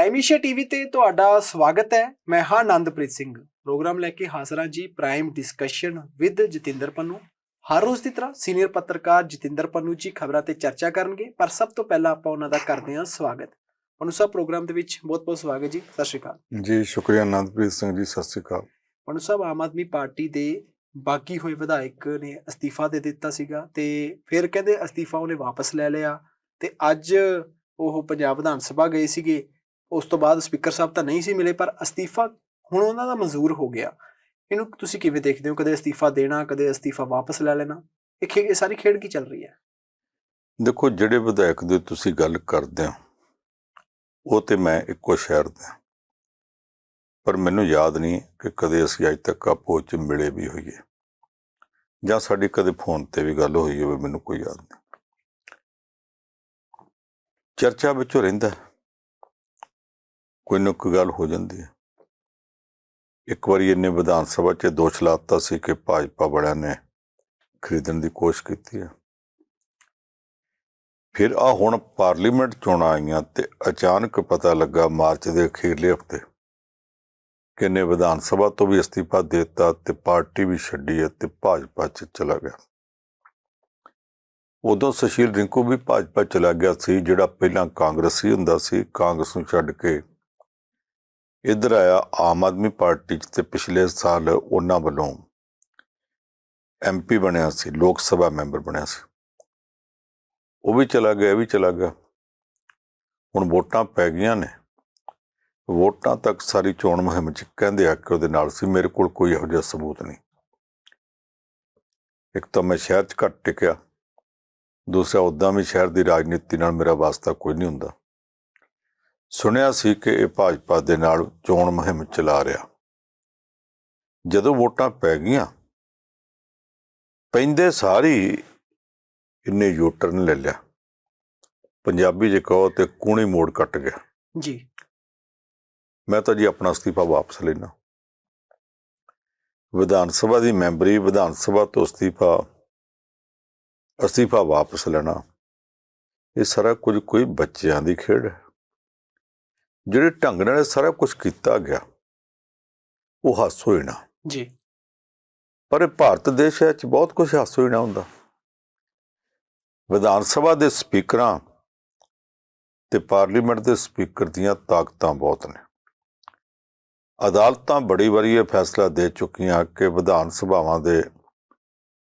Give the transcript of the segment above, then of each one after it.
ਪ੍ਰਾਈਮੇਸ਼ੀਆ TV ਤੇ ਤੁਹਾਡਾ ਸਵਾਗਤ ਹੈ। ਮੈਂ ਹਾਂ ਆਨੰਦਪ੍ਰੀਤ ਸਿੰਘ। ਪ੍ਰੋਗਰਾਮ ਲੈ ਕੇ ਹਾਜ਼ਰ ਹਾਂ ਜੀ prime discussion with Jatinder Pannu. ਹਰ ਰੋਜ਼ ਦੀ ਤਰ੍ਹਾਂ ਸੀਨੀਅਰ ਪੱਤਰਕਾਰ ਜਤਿੰਦਰ ਪੰਨੂ ਜੀ ਖਬਰਾਂ ਤੇ ਚਰਚਾ ਕਰਨਗੇ ਪਰ ਸਭ ਤੋਂ ਪਹਿਲਾਂ ਆਪਾਂ ਉਹਨਾਂ ਦਾ ਕਰਦੇ ਹਾਂ ਸਵਾਗਤ। ਪੰਨੂ ਸਾਹਿਬ ਪ੍ਰੋਗਰਾਮ ਦੇ ਵਿੱਚ ਬਹੁਤ-ਬਹੁਤ ਸਵਾਗਤ ਜੀ। ਸਤਿ ਸ਼੍ਰੀ ਅਕਾਲ। ਜੀ ਸ਼ੁਕਰੀਆ ਆਨੰਦਪ੍ਰੀਤ ਸਿੰਘ ਜੀ। ਸਤਿ ਸ੍ਰੀ ਅਕਾਲ। ਪੰਨੂ ਸਾਹਿਬ ਆਮ ਆਦਮੀ ਪਾਰਟੀ ਦੇ ਬਾਗੀ ਹੋਏ ਵਿਧਾਇਕ ਨੇ ਅਸਤੀਫਾ ਦੇ ਦਿੱਤਾ ਸੀਗਾ ਤੇ ਫਿਰ ਕਹਿੰਦੇ ਅਸਤੀਫਾ ਉਹਨੇ ਵਾਪਸ ਲੈ ਲਿਆ ਤੇ ਅੱਜ ਉਹ ਪੰਜਾਬ ਵਿਧਾਨ ਸਭਾ ਗਏ ਸੀਗੇ। ਉਸ ਤੋਂ ਬਾਅਦ ਸਪੀਕਰ ਸਾਹਿਬ ਤਾਂ ਨਹੀਂ ਸੀ ਮਿਲੇ, ਪਰ ਅਸਤੀਫਾ ਹੁਣ ਉਹਨਾਂ ਦਾ ਮਨਜ਼ੂਰ ਹੋ ਗਿਆ। ਇਹਨੂੰ ਤੁਸੀਂ ਕਿਵੇਂ ਦੇਖਦੇ ਹੋ? ਕਦੇ ਅਸਤੀਫਾ ਦੇਣਾ, ਕਦੇ ਅਸਤੀਫਾ ਵਾਪਸ ਲੈ ਲੈਣਾ? ਇਹ ਖੇ- ਇਹ ਸਾਰੀ ਖੇਡ ਕੀ ਚੱਲ ਰਹੀ ਹੈ? ਦੇਖੋ, ਜਿਹੜੇ ਵਿਧਾਇਕ ਦੀ ਤੁਸੀਂ ਗੱਲ ਕਰਦੇ ਹੋ, ਉਹ ਤੇ ਮੈਂ ਇੱਕੋ ਸ਼ਹਿਰ ਦਾ ਪਰ ਮੈਨੂੰ ਯਾਦ ਨਹੀਂ ਕਿ ਕਦੇ ਅਸੀਂ ਅੱਜ ਤੱਕ ਆਪੋ ਚ ਮਿਲੇ ਵੀ ਹੋਈਏ। ਜਾਂ ਸਾਡੀ ਕਦੇ ਫੋਨ ਤੇ ਵੀ ਗੱਲ ਹੋਈ ਹੋਵੇ, ਮੈਨੂੰ ਕੋਈ ਯਾਦ ਨਹੀਂ। ਚਰਚਾ ਵਿੱਚੋਂ ਰਹਿੰਦਾ ਕੋਈ ਨਾ ਕੋਈ ਗੱਲ ਹੋ ਜਾਂਦੀ ਹੈ। ਇੱਕ ਵਾਰੀ ਇਹਨੇ ਵਿਧਾਨ ਸਭਾ 'ਚ ਦੋਸ਼ ਲਾਤਾ ਸੀ ਕਿ ਭਾਜਪਾ ਵਾਲਿਆਂ ਨੇ ਖਰੀਦਣ ਦੀ ਕੋਸ਼ਿਸ਼ ਕੀਤੀ ਹੈ। ਫਿਰ ਆ ਹੁਣ ਪਾਰਲੀਮੈਂਟ ਚੋਣਾਂ ਆਈਆਂ ਤੇ ਅਚਾਨਕ ਪਤਾ ਲੱਗਾ ਮਾਰਚ ਦੇ ਅਖੀਰਲੇ ਹਫ਼ਤੇ ਕਿ ਇਹਨੇ ਵਿਧਾਨ ਸਭਾ ਤੋਂ ਵੀ ਅਸਤੀਫਾ ਦੇ ਦਿੱਤਾ ਤੇ ਪਾਰਟੀ ਵੀ ਛੱਡੀ ਹੈ ਤੇ ਭਾਜਪਾ 'ਚ ਚਲਾ ਗਿਆ। ਉਦੋਂ ਸੁਸ਼ੀਲ ਰਿੰਕੂ ਵੀ ਭਾਜਪਾ ਚਲਾ ਗਿਆ ਸੀ, ਜਿਹੜਾ ਪਹਿਲਾਂ ਕਾਂਗਰਸੀ ਹੁੰਦਾ ਸੀ, ਕਾਂਗਰਸ ਨੂੰ ਛੱਡ ਕੇ ਇੱਧਰ ਆਇਆ ਆਮ ਆਦਮੀ ਪਾਰਟੀ 'ਚ ਤੇ ਪਿਛਲੇ ਸਾਲ ਉਹਨਾਂ ਵੱਲੋਂ ਐਮਪੀ ਬਣਿਆ ਸੀ, ਲੋਕ ਸਭਾ ਮੈਂਬਰ ਬਣਿਆ ਸੀ। ਉਹ ਵੀ ਚਲਾ ਗਿਆ, ਇਹ ਵੀ ਚਲਾ ਗਿਆ। ਹੁਣ ਵੋਟਾਂ ਪੈ ਗਈਆਂ ਨੇ। ਵੋਟਾਂ ਤੱਕ ਸਾਰੀ ਚੋਣ ਮੁਹਿੰਮ ਚ ਕਹਿੰਦੇ ਆ ਕਿ ਉਹਦੇ ਨਾਲ ਸੀ, ਮੇਰੇ ਕੋਲ ਕੋਈ ਇਹੋ ਜਿਹਾ ਸਬੂਤ ਨਹੀਂ। ਇੱਕ ਤਾਂ ਮੈਂ ਸ਼ਹਿਰ ਚ ਘੱਟ ਟਿਕਿਆ, ਦੂਸਰਾ ਉਦਾਂ ਵੀ ਸ਼ਹਿਰ ਦੀ ਰਾਜਨੀਤੀ ਨਾਲ ਮੇਰਾ ਵਾਸਤਾ ਕੋਈ ਨਹੀਂ ਹੁੰਦਾ। ਸੁਣਿਆ ਸੀ ਕਿ ਇਹ ਭਾਜਪਾ ਦੇ ਨਾਲ ਚੋਣ ਮੁਹਿੰਮ ਚਲਾ ਰਿਹਾ। ਜਦੋਂ ਵੋਟਾਂ ਪੈ ਗਈਆਂ ਪੈਂਦੇ ਸਾਰੀ ਇਹਨੇ ਯੂਟਰਨ ਲੈ ਲਿਆ। ਪੰਜਾਬੀ ਜੇ ਕਹੋ ਤੇ ਕੂਣੀ ਮੋੜ ਕੱਟ ਗਿਆ। ਜੀ। ਮੈਂ ਤਾਂ ਜੀ ਆਪਣਾ ਅਸਤੀਫਾ ਵਾਪਸ ਲੈਣਾ ਵਿਧਾਨ ਸਭਾ ਦੀ ਮੈਂਬਰੀ ਵਿਧਾਨ ਸਭਾ ਤੋਂ ਅਸਤੀਫਾ ਅਸਤੀਫਾ ਵਾਪਸ ਲੈਣਾ ਇਹ ਸਾਰਾ ਕੁਝ ਕੋਈ ਬੱਚਿਆਂ ਦੀ ਖੇਡ ਹੈ। ਜਿਹੜੇ ਢੰਗ ਨਾਲ ਸਾਰਾ ਕੁਝ ਕੀਤਾ ਗਿਆ ਉਹ ਹਾਸੋ ਹੀ ਨਾ। ਜੀ। ਪਰ ਭਾਰਤ ਦੇਸ਼ ਹੈ ਚ ਬਹੁਤ ਕੁਝ ਹਾਸੋ ਹੀ ਨਾ ਹੁੰਦਾ। ਵਿਧਾਨ ਸਭਾ ਦੇ ਸਪੀਕਰਾਂ ਤੇ ਪਾਰਲੀਮੈਂਟ ਦੇ ਸਪੀਕਰ ਦੀਆਂ ਤਾਕਤਾਂ ਬਹੁਤ ਨੇ। ਅਦਾਲਤਾਂ ਬੜੀ ਵਾਰੀ ਇਹ ਫੈਸਲਾ ਦੇ ਚੁੱਕੀਆਂ ਕਿ ਵਿਧਾਨ ਸਭਾਵਾਂ ਦੇ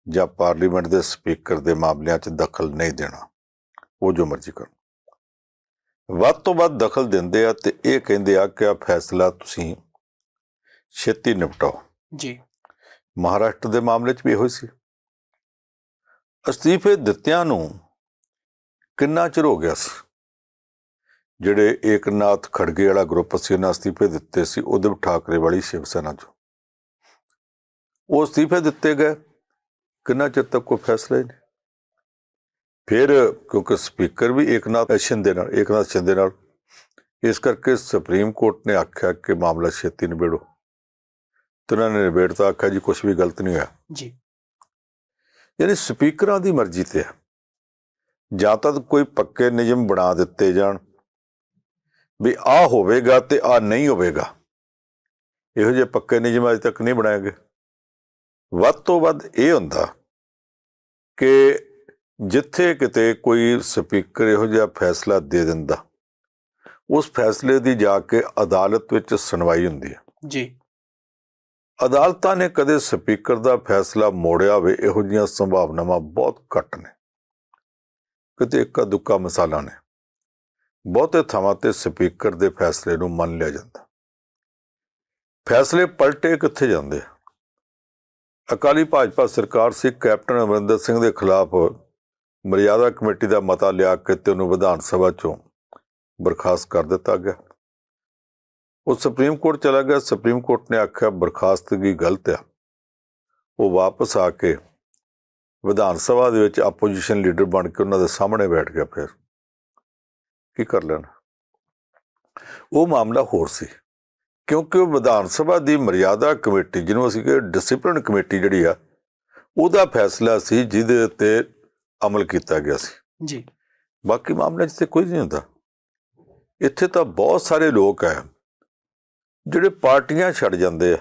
ਜਾਂ ਪਾਰਲੀਮੈਂਟ ਦੇ ਸਪੀਕਰ ਦੇ ਮਾਮਲਿਆਂ 'ਚ ਦਖਲ ਨਹੀਂ ਦੇਣਾ ਉਹ ਜੋ ਮਰਜ਼ੀ ਕਰਨ। ਵੱਧ ਤੋਂ ਵੱਧ ਦਖਲ ਦਿੰਦੇ ਆ ਤੇ ਇਹ ਕਹਿੰਦੇ ਆ ਕਿ ਆ ਫੈਸਲਾ ਤੁਸੀਂ ਛੇਤੀ ਨਿਪਟਾਓ। ਜੀ। ਮਹਾਰਾਸ਼ਟਰ ਦੇ ਮਾਮਲੇ 'ਚ ਵੀ ਇਹੋ ਹੀ ਸੀ। ਅਸਤੀਫੇ ਦਿੱਤਿਆਂ ਨੂੰ ਕਿੰਨਾ ਚਿਰ ਹੋ ਗਿਆ ਸੀ? ਜਿਹੜੇ ਏਕਨਾਥ ਖੜਗੇ ਵਾਲਾ ਗਰੁੱਪ ਸੀ ਉਹਨਾਂ ਅਸਤੀਫੇ ਦਿੱਤੇ ਸੀ ਉਧਵ ਠਾਕਰੇ ਵਾਲੀ ਸ਼ਿਵ ਸੈਨਾ 'ਚੋਂ। ਉਹ ਅਸਤੀਫੇ ਦਿੱਤੇ ਗਏ। ਕਿੰਨਾ ਚਿਰ ਤੱਕ ਕੋਈ ਫੈਸਲਾ ਹੀ ਨਹੀਂ। ਫਿਰ ਕਿਉਂਕਿ ਸਪੀਕਰ ਵੀ ਏਕਨਾਥ ਸ਼ਿੰਦੇ ਨਾਲ ਏਕਨਾਥ ਸ਼ਿੰਦੇ ਨਾਲ। ਇਸ ਕਰਕੇ ਸੁਪਰੀਮ ਕੋਰਟ ਨੇ ਆਖਿਆ ਕਿ ਮਾਮਲਾ ਛੇਤੀ ਨਿਬੇੜੋ। ਤੇ ਉਹਨਾਂ ਨੇ ਨਿਬੇੜਤਾ ਆਖਿਆ ਜੀ ਕੁਝ ਵੀ ਗਲਤ ਨਹੀਂ ਹੋਇਆ। ਜੀ। ਯਾਨੀ ਸਪੀਕਰਾਂ ਦੀ ਮਰਜ਼ੀ ਤੇ ਹੈ। ਜਾਂ ਤਾਂ ਕੋਈ ਪੱਕੇ ਨਿਯਮ ਬਣਾ ਦਿੱਤੇ ਜਾਣ ਵੀ ਆ ਹੋਵੇਗਾ ਤੇ ਆ ਨਹੀਂ ਹੋਵੇਗਾ। ਇਹੋ ਜਿਹੇ ਪੱਕੇ ਨਿਯਮ ਅਜੇ ਤੱਕ ਨਹੀਂ ਬਣਾਏ ਗਏ। ਵੱਧ ਤੋਂ ਵੱਧ ਇਹ ਹੁੰਦਾ ਕਿ ਜਿੱਥੇ ਕਿਤੇ ਕੋਈ ਸਪੀਕਰ ਇਹੋ ਜਿਹਾ ਫੈਸਲਾ ਦੇ ਦਿੰਦਾ ਉਸ ਫੈਸਲੇ ਦੀ ਜਾ ਕੇ ਅਦਾਲਤ ਵਿੱਚ ਸੁਣਵਾਈ ਹੁੰਦੀ ਹੈ। ਜੀ। ਅਦਾਲਤਾਂ ਨੇ ਕਦੇ ਸਪੀਕਰ ਦਾ ਫੈਸਲਾ ਮੋੜਿਆ ਹੋਵੇ ਇਹੋ ਜਿਹੀਆਂ ਸੰਭਾਵਨਾਵਾਂ ਬਹੁਤ ਘੱਟ ਨੇ। ਕਿਤੇ ਇੱਕਾ ਦੁੱਕਾ ਮਿਸਾਲਾਂ ਨੇ। ਬਹੁਤੇ ਥਾਵਾਂ ਤੇ ਸਪੀਕਰ ਦੇ ਫੈਸਲੇ ਨੂੰ ਮੰਨ ਲਿਆ ਜਾਂਦਾ। ਫੈਸਲੇ ਪਲਟੇ ਕਿੱਥੇ ਜਾਂਦੇ? ਅਕਾਲੀ ਭਾਜਪਾ ਸਰਕਾਰ ਸੀ ਕੈਪਟਨ ਅਮਰਿੰਦਰ ਸਿੰਘ ਦੇ ਖਿਲਾਫ ਮਰਿਆਦਾ ਕਮੇਟੀ ਦਾ ਮਤਾ ਲਿਆ ਕੇ ਤੇ ਉਹਨੂੰ ਵਿਧਾਨ ਸਭਾ ਚੋਂ ਬਰਖਾਸਤ ਕਰ ਦਿੱਤਾ ਗਿਆ। ਉਹ ਸੁਪਰੀਮ ਕੋਰਟ ਚਲਾ ਗਿਆ। ਸੁਪਰੀਮ ਕੋਰਟ ਨੇ ਆਖਿਆ ਬਰਖਾਸਤਗੀ ਗਲਤ ਆ? ਉਹ ਵਾਪਸ ਆ ਕੇ ਵਿਧਾਨ ਸਭਾ ਦੇ ਵਿੱਚ ਆਪੋਜੀਸ਼ਨ ਲੀਡਰ ਬਣ ਕੇ ਉਹਨਾਂ ਦੇ ਸਾਹਮਣੇ ਬੈਠ ਗਿਆ ਫਿਰ। ਕੀ ਕਰ ਲੈਣਾ? ਉਹ ਮਾਮਲਾ ਹੋਰ ਸੀ। ਕਿਉਂਕਿ ਉਹ ਵਿਧਾਨ ਸਭਾ ਦੀ ਮਰਿਆਦਾ ਕਮੇਟੀ, ਜਿਹਨੂੰ ਅਸੀਂ ਕਿ ਡਿਸਪਲਿਨ ਕਮੇਟੀ ਜਿਹੜੀ ਆ, ਉਹਦਾ ਫੈਸਲਾ ਸੀ ਜਿਹਦੇ ਉੱਤੇ ਅਮਲ ਕੀਤਾ ਗਿਆ ਸੀ। ਜੀ। ਬਾਕੀ ਮਾਮਲੇ 'ਚ ਤੇ ਕੁਝ ਨਹੀਂ ਹੁੰਦਾ। ਇੱਥੇ ਤਾਂ ਬਹੁਤ ਸਾਰੇ ਲੋਕ ਹੈ ਜਿਹੜੇ ਪਾਰਟੀਆਂ ਛੱਡ ਜਾਂਦੇ ਆ।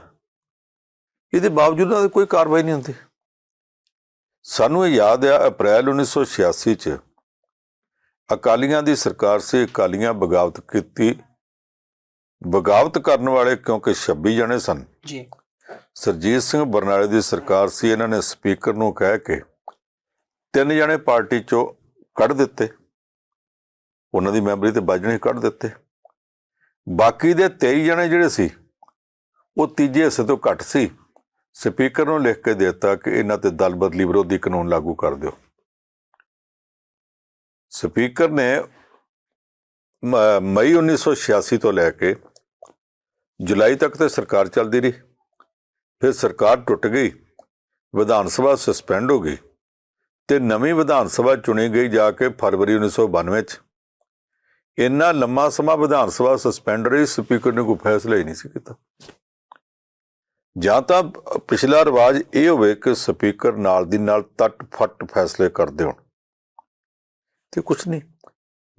ਇਹਦੇ ਬਾਵਜੂਦ ਉਹਨਾਂ ਦੀ ਕੋਈ ਕਾਰਵਾਈ ਨਹੀਂ ਹੁੰਦੀ। ਸਾਨੂੰ ਇਹ ਯਾਦ ਆ ਅਪ੍ਰੈਲ 1986 ਚ ਅਕਾਲੀਆਂ ਦੀ ਸਰਕਾਰ ਸੀ ਅਕਾਲੀਆਂ ਬਗਾਵਤ ਕੀਤੀ। ਬਗਾਵਤ ਕਰਨ ਵਾਲੇ ਕਿਉਂਕਿ 26 ਜਣੇ ਸਨ। ਜੀ। ਸਰਜੀਤ ਸਿੰਘ ਬਰਨਾਲੇ ਦੀ ਸਰਕਾਰ ਸੀ ਇਹਨਾਂ ਨੇ ਸਪੀਕਰ ਨੂੰ ਕਹਿ ਕੇ ਤਿੰਨ ਜਣੇ ਪਾਰਟੀ ਚੋਂ ਕੱਢ ਦਿੱਤੇ। ਉਹਨਾਂ ਦੀ ਮੈਂਬਰੀ ਤੇ ਬਾਜਣੇ ਕੱਢ ਦਿੱਤੇ। ਬਾਕੀ ਦੇ 23 ਜਣੇ ਜਿਹੜੇ ਸੀ, ਉਹ ਤੀਜੇ ਹਿੱਸੇ ਤੋਂ ਘੱਟ ਸੀ। ਸਪੀਕਰ ਨੂੰ ਲਿਖ ਕੇ ਦਿੱਤਾ ਕਿ ਇਹਨਾਂ ਤੇ ਦਲ ਬਦਲੀ ਵਿਰੋਧੀ ਕਾਨੂੰਨ ਲਾਗੂ ਕਰ ਦਿਓ। ਸਪੀਕਰ ਨੇ ਮ- ਮਈ 1986 ਤੋਂ ਲੈ ਕੇ ਜੁਲਾਈ ਤੱਕ ਤੇ ਸਰਕਾਰ ਚੱਲਦੀ ਰਹੀ। ਫਿਰ ਸਰਕਾਰ ਟੁੱਟ ਗਈ। ਵਿਧਾਨ ਸਭਾ ਸਸਪੈਂਡ ਹੋ ਗਈ। ਤੇ ਨਵੀਂ ਵਿਧਾਨ ਸਭਾ ਚੁਣੀ ਗਈ ਜਾ ਕੇ ਫਰਵਰੀ 1992 ਚ। ਇੰਨਾ ਲੰਮਾ ਸਮਾਂ ਵਿਧਾਨ ਸਭਾ ਸਸਪੈਂਡ ਰਹੀ ਸਪੀਕਰ ਨੇ ਕੋਈ ਫੈਸਲਾ ਹੀ ਨਹੀਂ ਸੀ ਕੀਤਾ। ਜਾਂ ਤਾਂ ਪਿਛਲਾ ਰਿਵਾਜ ਇਹ ਹੋਵੇ ਕਿ ਸਪੀਕਰ ਨਾਲ ਦੀ ਨਾਲ ਤੱਟ ਫੱਟ ਫੈਸਲੇ ਕਰਦੇ ਹੋਣ। ਤੇ ਕੁਝ ਨਹੀਂ।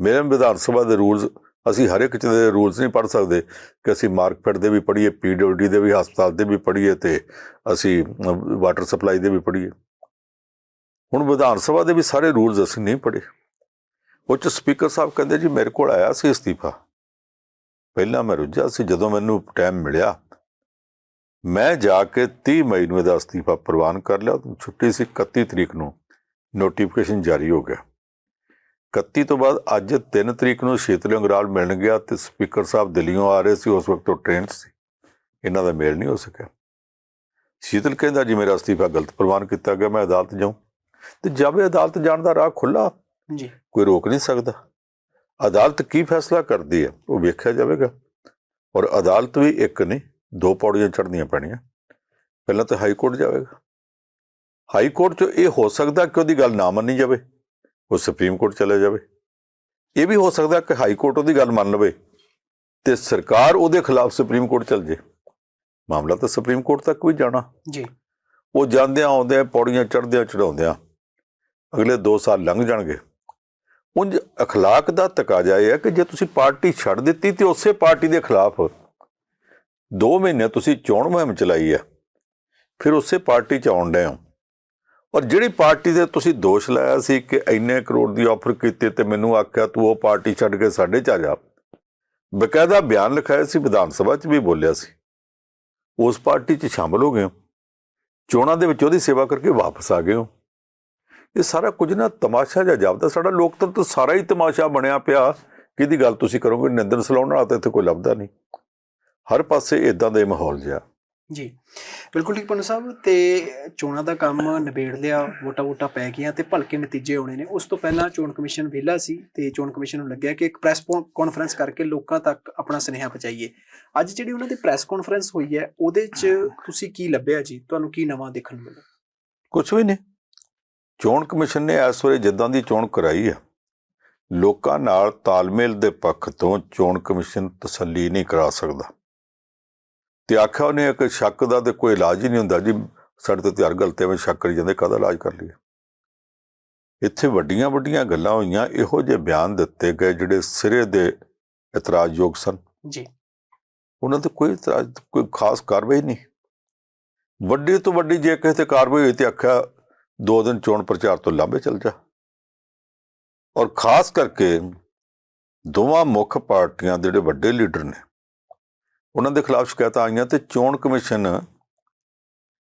ਮੇਰੇ ਵਿਧਾਨ ਸਭਾ ਦੇ ਰੂਲਸ, ਅਸੀਂ ਹਰ ਇੱਕ ਚ ਦੇ ਰੂਲਸ ਨਹੀਂ ਪੜ੍ਹ ਸਕਦੇ ਕਿ ਅਸੀਂ ਮਾਰਕਫੈਟ ਦੇ ਵੀ ਪੜ੍ਹੀਏ ਪੀਡਬਲਯੂਡੀ ਦੇ ਵੀ, ਹਸਪਤਾਲ ਦੇ ਵੀ ਪੜ੍ਹੀਏ ਤੇ ਅਸੀਂ ਵਾਟਰ ਸਪਲਾਈ ਦੇ ਵੀ ਪੜ੍ਹੀਏ। ਹੁਣ ਵਿਧਾਨ ਸਭਾ ਦੇ ਵੀ ਸਾਰੇ ਰੂਲਸ ਅਸੀਂ ਨਹੀਂ ਪੜ੍ਹੇ। ਉਹ ਚ ਸਪੀਕਰ ਸਾਹਿਬ ਕਹਿੰਦੇ ਜੀ ਮੇਰੇ ਕੋਲ ਆਇਆ ਸੀ ਅਸਤੀਫਾ। ਪਹਿਲਾਂ ਮੈਂ ਰੁੱਝਾ ਸੀ, ਜਦੋਂ ਮੈਨੂੰ ਟਾਈਮ ਮਿਲਿਆ, ਮੈਂ ਜਾ ਕੇ 30 ਮਈ ਨੂੰ ਇਹਦਾ ਅਸਤੀਫਾ ਪ੍ਰਵਾਨ ਕਰ ਲਿਆ। ਛੁੱਟੀ ਸੀ 31 ਤਰੀਕ ਨੂੰ ਨੋਟੀਫਿਕੇਸ਼ਨ ਜਾਰੀ ਹੋ ਗਿਆ। 31 ਤੋਂ ਬਾਅਦ ਅੱਜ 3 ਤਰੀਕ ਨੂੰ ਸ਼ੀਤਲ ਅੰਗਰਾਲ ਮਿਲਣ ਗਿਆ ਤੇ ਸਪੀਕਰ ਸਾਹਿਬ ਦਿੱਲੀੋਂ ਆ ਰਹੇ ਸੀ, ਉਸ ਵਕਤ ਉਹ ਟ੍ਰੇਨ 'ਚ ਸੀ। ਇਹਨਾਂ ਦਾ ਮੇਲ ਨਹੀਂ ਹੋ ਸਕਿਆ। ਸ਼ੀਤਲ ਕਹਿੰਦਾ ਜੀ ਮੇਰਾ ਅਸਤੀਫਾ ਗਲਤ ਪ੍ਰਵਾਨ ਕੀਤਾ ਗਿਆ, ਮੈਂ ਅਦਾਲਤ ਜਾਉਂ ਤੇ ਜਾਵੇ ਅਦਾਲਤ ਜਾਣ ਦਾ ਰਾਹ ਖੁੱਲਾ ਜੀ। ਕੋਈ ਰੋਕ ਨਹੀਂ ਸਕਦਾ। ਅਦਾਲਤ ਕੀ ਫੈਸਲਾ ਕਰਦੀ ਹੈ ਉਹ ਵੇਖਿਆ ਜਾਵੇਗਾ। ਔਰ ਅਦਾਲਤ ਵੀ ਇੱਕ ਨਹੀਂ ਦੋ ਪੌੜੀਆਂ ਚੜ੍ਹਨੀਆਂ ਪੈਣੀਆਂ। ਪਹਿਲਾਂ ਤਾਂ ਹਾਈ ਕੋਰਟ ਜਾਵੇਗਾ। ਹਾਈ ਕੋਰਟ 'ਚ ਇਹ ਹੋ ਸਕਦਾ ਕਿ ਉਹਦੀ ਗੱਲ ਨਾ ਮੰਨੀ ਜਾਵੇ ਉਹ ਸੁਪਰੀਮ ਕੋਰਟ ਚਲੇ ਜਾਵੇ। ਇਹ ਵੀ ਹੋ ਸਕਦਾ ਕਿ ਹਾਈ ਕੋਰਟ ਉਹਦੀ ਗੱਲ ਮੰਨ ਲਵੇ ਤੇ ਸਰਕਾਰ ਉਹਦੇ ਖਿਲਾਫ ਸੁਪਰੀਮ ਕੋਰਟ ਚਲ ਜੇ। ਮਾਮਲਾ ਤਾਂ ਸੁਪਰੀਮ ਕੋਰਟ ਤੱਕ ਵੀ ਜਾਣਾ। ਜੀ। ਉਹ ਜਾਂਦਿਆਂ ਆਉਂਦਿਆਂ ਪੌੜੀਆਂ ਚੜ੍ਹਦਿਆਂ ਚੜਾਉਂਦਿਆਂ ਅਗਲੇ 2 ਸਾਲ ਲੰਘ ਜਾਣਗੇ ਉਂਝ اخلاق ਦਾ ਤਕਾਜ਼ਾ ਇਹ ਹੈ ਕਿ ਜੇ ਤੁਸੀਂ ਪਾਰਟੀ ਛੱਡ ਦਿੱਤੀ ਤੇ ਉਸੇ ਪਾਰਟੀ ਦੇ ਖਿਲਾਫ 2 ਮਹੀਨੇ ਤੁਸੀਂ ਚੋਣ ਮੁਹਿੰਮ ਚਲਾਈ ਹੈ ਫਿਰ ਉਸੇ ਪਾਰਟੀ ਚ ਆਉਣ ਡਏ ਹੋ ਔਰ ਜਿਹੜੀ ਪਾਰਟੀ ਦੇ ਤੁਸੀਂ ਦੋਸ਼ ਲਾਇਆ ਸੀ ਕਿ ਇੰਨੇ ਕਰੋੜ ਦੀ ਆਫਰ ਕੀਤੀ ਤੇ ਮੈਨੂੰ ਆਖਿਆ ਤੂੰ ਉਹ ਪਾਰਟੀ ਛੱਡ ਕੇ ਸਾਡੇ ਚ ਆ ਜਾ ਬਕਾਇਦਾ ਬਿਆਨ ਲਿਖਾਇਆ ਸੀ ਵਿਧਾਨ ਸਭਾ ਚ ਵੀ ਬੋਲਿਆ ਸੀ ਉਸ ਪਾਰਟੀ ਚ ਸ਼ਾਮਲ ਹੋ ਗਏ ਹੋ ਚੋਣਾਂ ਦੇ ਵਿੱਚ ਉਹਦੀ ਸੇਵਾ ਕਰਕੇ ਵਾਪਸ ਆ ਗਏ ਹੋ ਇਹ ਸਾਰਾ ਕੁਝ ਨਾ ਤਮਾਸ਼ਾ ਜਿਹਾ ਜਾਪਦਾ। ਸਾਡਾ ਲੋਕਤੰਤਰ ਸਾਰਾ ਹੀ ਤਮਾਸ਼ਾ ਬਣਿਆ ਪਿਆ। ਕਿਹਦੀ ਗੱਲ ਤੁਸੀਂ ਕਰੋਗੇ? ਨਿੰਦਨ ਸਲਾਉਣ ਵਾਲਾ ਤਾਂ ਇੱਥੇ ਕੋਈ ਲੱਭਦਾ ਨਹੀਂ। ਹਰ ਪਾਸੇ ਇਦਾਂ ਦੇ ਮਾਹੌਲ ਜਿਹਾ। ਜੀ। ਬਿਲਕੁਲ ਠੀਕ ਪੰਨੂ ਸਾਹਿਬ ਤੇ ਚੋਣਾਂ ਦਾ ਕੰਮ ਨਿਬੇੜ ਲਿਆ ਵੋਟਾਂ ਵੋਟਾਂ ਪੈ ਗਈਆਂ ਤੇ ਭਲਕੇ ਨਤੀਜੇ ਆਉਣੇ ਨੇ। ਉਸ ਤੋਂ ਪਹਿਲਾਂ ਚੋਣ ਕਮਿਸ਼ਨ ਵਿਹਲਾ ਸੀ ਤੇ ਚੋਣ ਕਮਿਸ਼ਨ ਨੂੰ ਲੱਗਿਆ ਕਿ ਇੱਕ ਪ੍ਰੈਸ ਕਾਨਫਰੰਸ ਕਰਕੇ ਲੋਕਾਂ ਤੱਕ ਆਪਣਾ ਸੁਨੇਹਾ ਪਹੁੰਚਾਈਏ। ਅੱਜ ਜਿਹੜੀ ਉਹਨਾਂ ਦੀ ਪ੍ਰੈਸ ਕਾਨਫਰੰਸ ਹੋਈ ਹੈ ਉਹਦੇ 'ਚ ਤੁਸੀਂ ਕੀ ਲੱਭਿਆ ਜੀ? ਤੁਹਾਨੂੰ ਕੀ ਨਵਾਂ ਦੇਖਣ ਨੂੰ ਮਿਲਿਆ? ਕੁਝ ਵੀ ਨਹੀਂ। ਚੋਣ ਕਮਿਸ਼ਨ ਨੇ ਇਸ ਵੇਲੇ ਜਿੱਦਾਂ ਦੀ ਚੋਣ ਕਰਾਈ ਹੈ ਲੋਕਾਂ ਨਾਲ ਤਾਲਮੇਲ ਦੇ ਪੱਖ ਤੋਂ ਚੋਣ ਕਮਿਸ਼ਨ ਤਸੱਲੀ ਨਹੀਂ ਕਰਾ ਸਕਦਾ। ਤੇ ਆਖਿਆ ਉਹਨੇ ਕਿ ਸ਼ੱਕ ਦਾ ਤੇ ਕੋਈ ਇਲਾਜ ਹੀ ਨਹੀਂ ਹੁੰਦਾ ਜੀ ਸਾਡੇ ਤੇ ਤਿਆਰ ਗਲਤੇ ਵਿੱਚ ਸ਼ੱਕ ਕਰੀ ਜਾਂਦੇ ਕਾਹਦਾ ਇਲਾਜ ਕਰ ਲਈਏ? ਇੱਥੇ ਵੱਡੀਆਂ ਵੱਡੀਆਂ ਗੱਲਾਂ ਹੋਈਆਂ ਇਹੋ ਜਿਹੇ ਬਿਆਨ ਦਿੱਤੇ ਗਏ ਜਿਹੜੇ ਸਿਰੇ ਦੇ ਇਤਰਾਜ਼ਯੋਗ ਸਨ। ਜੀ। ਉਹਨਾਂ ਤੇ ਕੋਈ ਇਤਰਾਜ਼ ਕੋਈ ਖਾਸ ਕਾਰਵਾਈ ਨਹੀਂ। ਵੱਡੀ ਤੋਂ ਵੱਡੀ ਜੇ ਕਿਸੇ ਤੇ ਕਾਰਵਾਈ ਹੋਈ ਤੇ ਆਖਿਆ ਦੋ ਦਿਨ ਚੋਣ ਪ੍ਰਚਾਰ ਤੋਂ ਲਾਂਬੇ ਚੱਲ ਜਾ। ਔਰ ਖਾਸ ਕਰਕੇ ਦੋਵਾਂ ਮੁੱਖ ਪਾਰਟੀਆਂ ਦੇ ਜਿਹੜੇ ਵੱਡੇ ਲੀਡਰ ਨੇ ਉਹਨਾਂ ਦੇ ਖਿਲਾਫ ਸ਼ਿਕਾਇਤਾਂ ਆਈਆਂ ਤੇ ਚੋਣ ਕਮਿਸ਼ਨ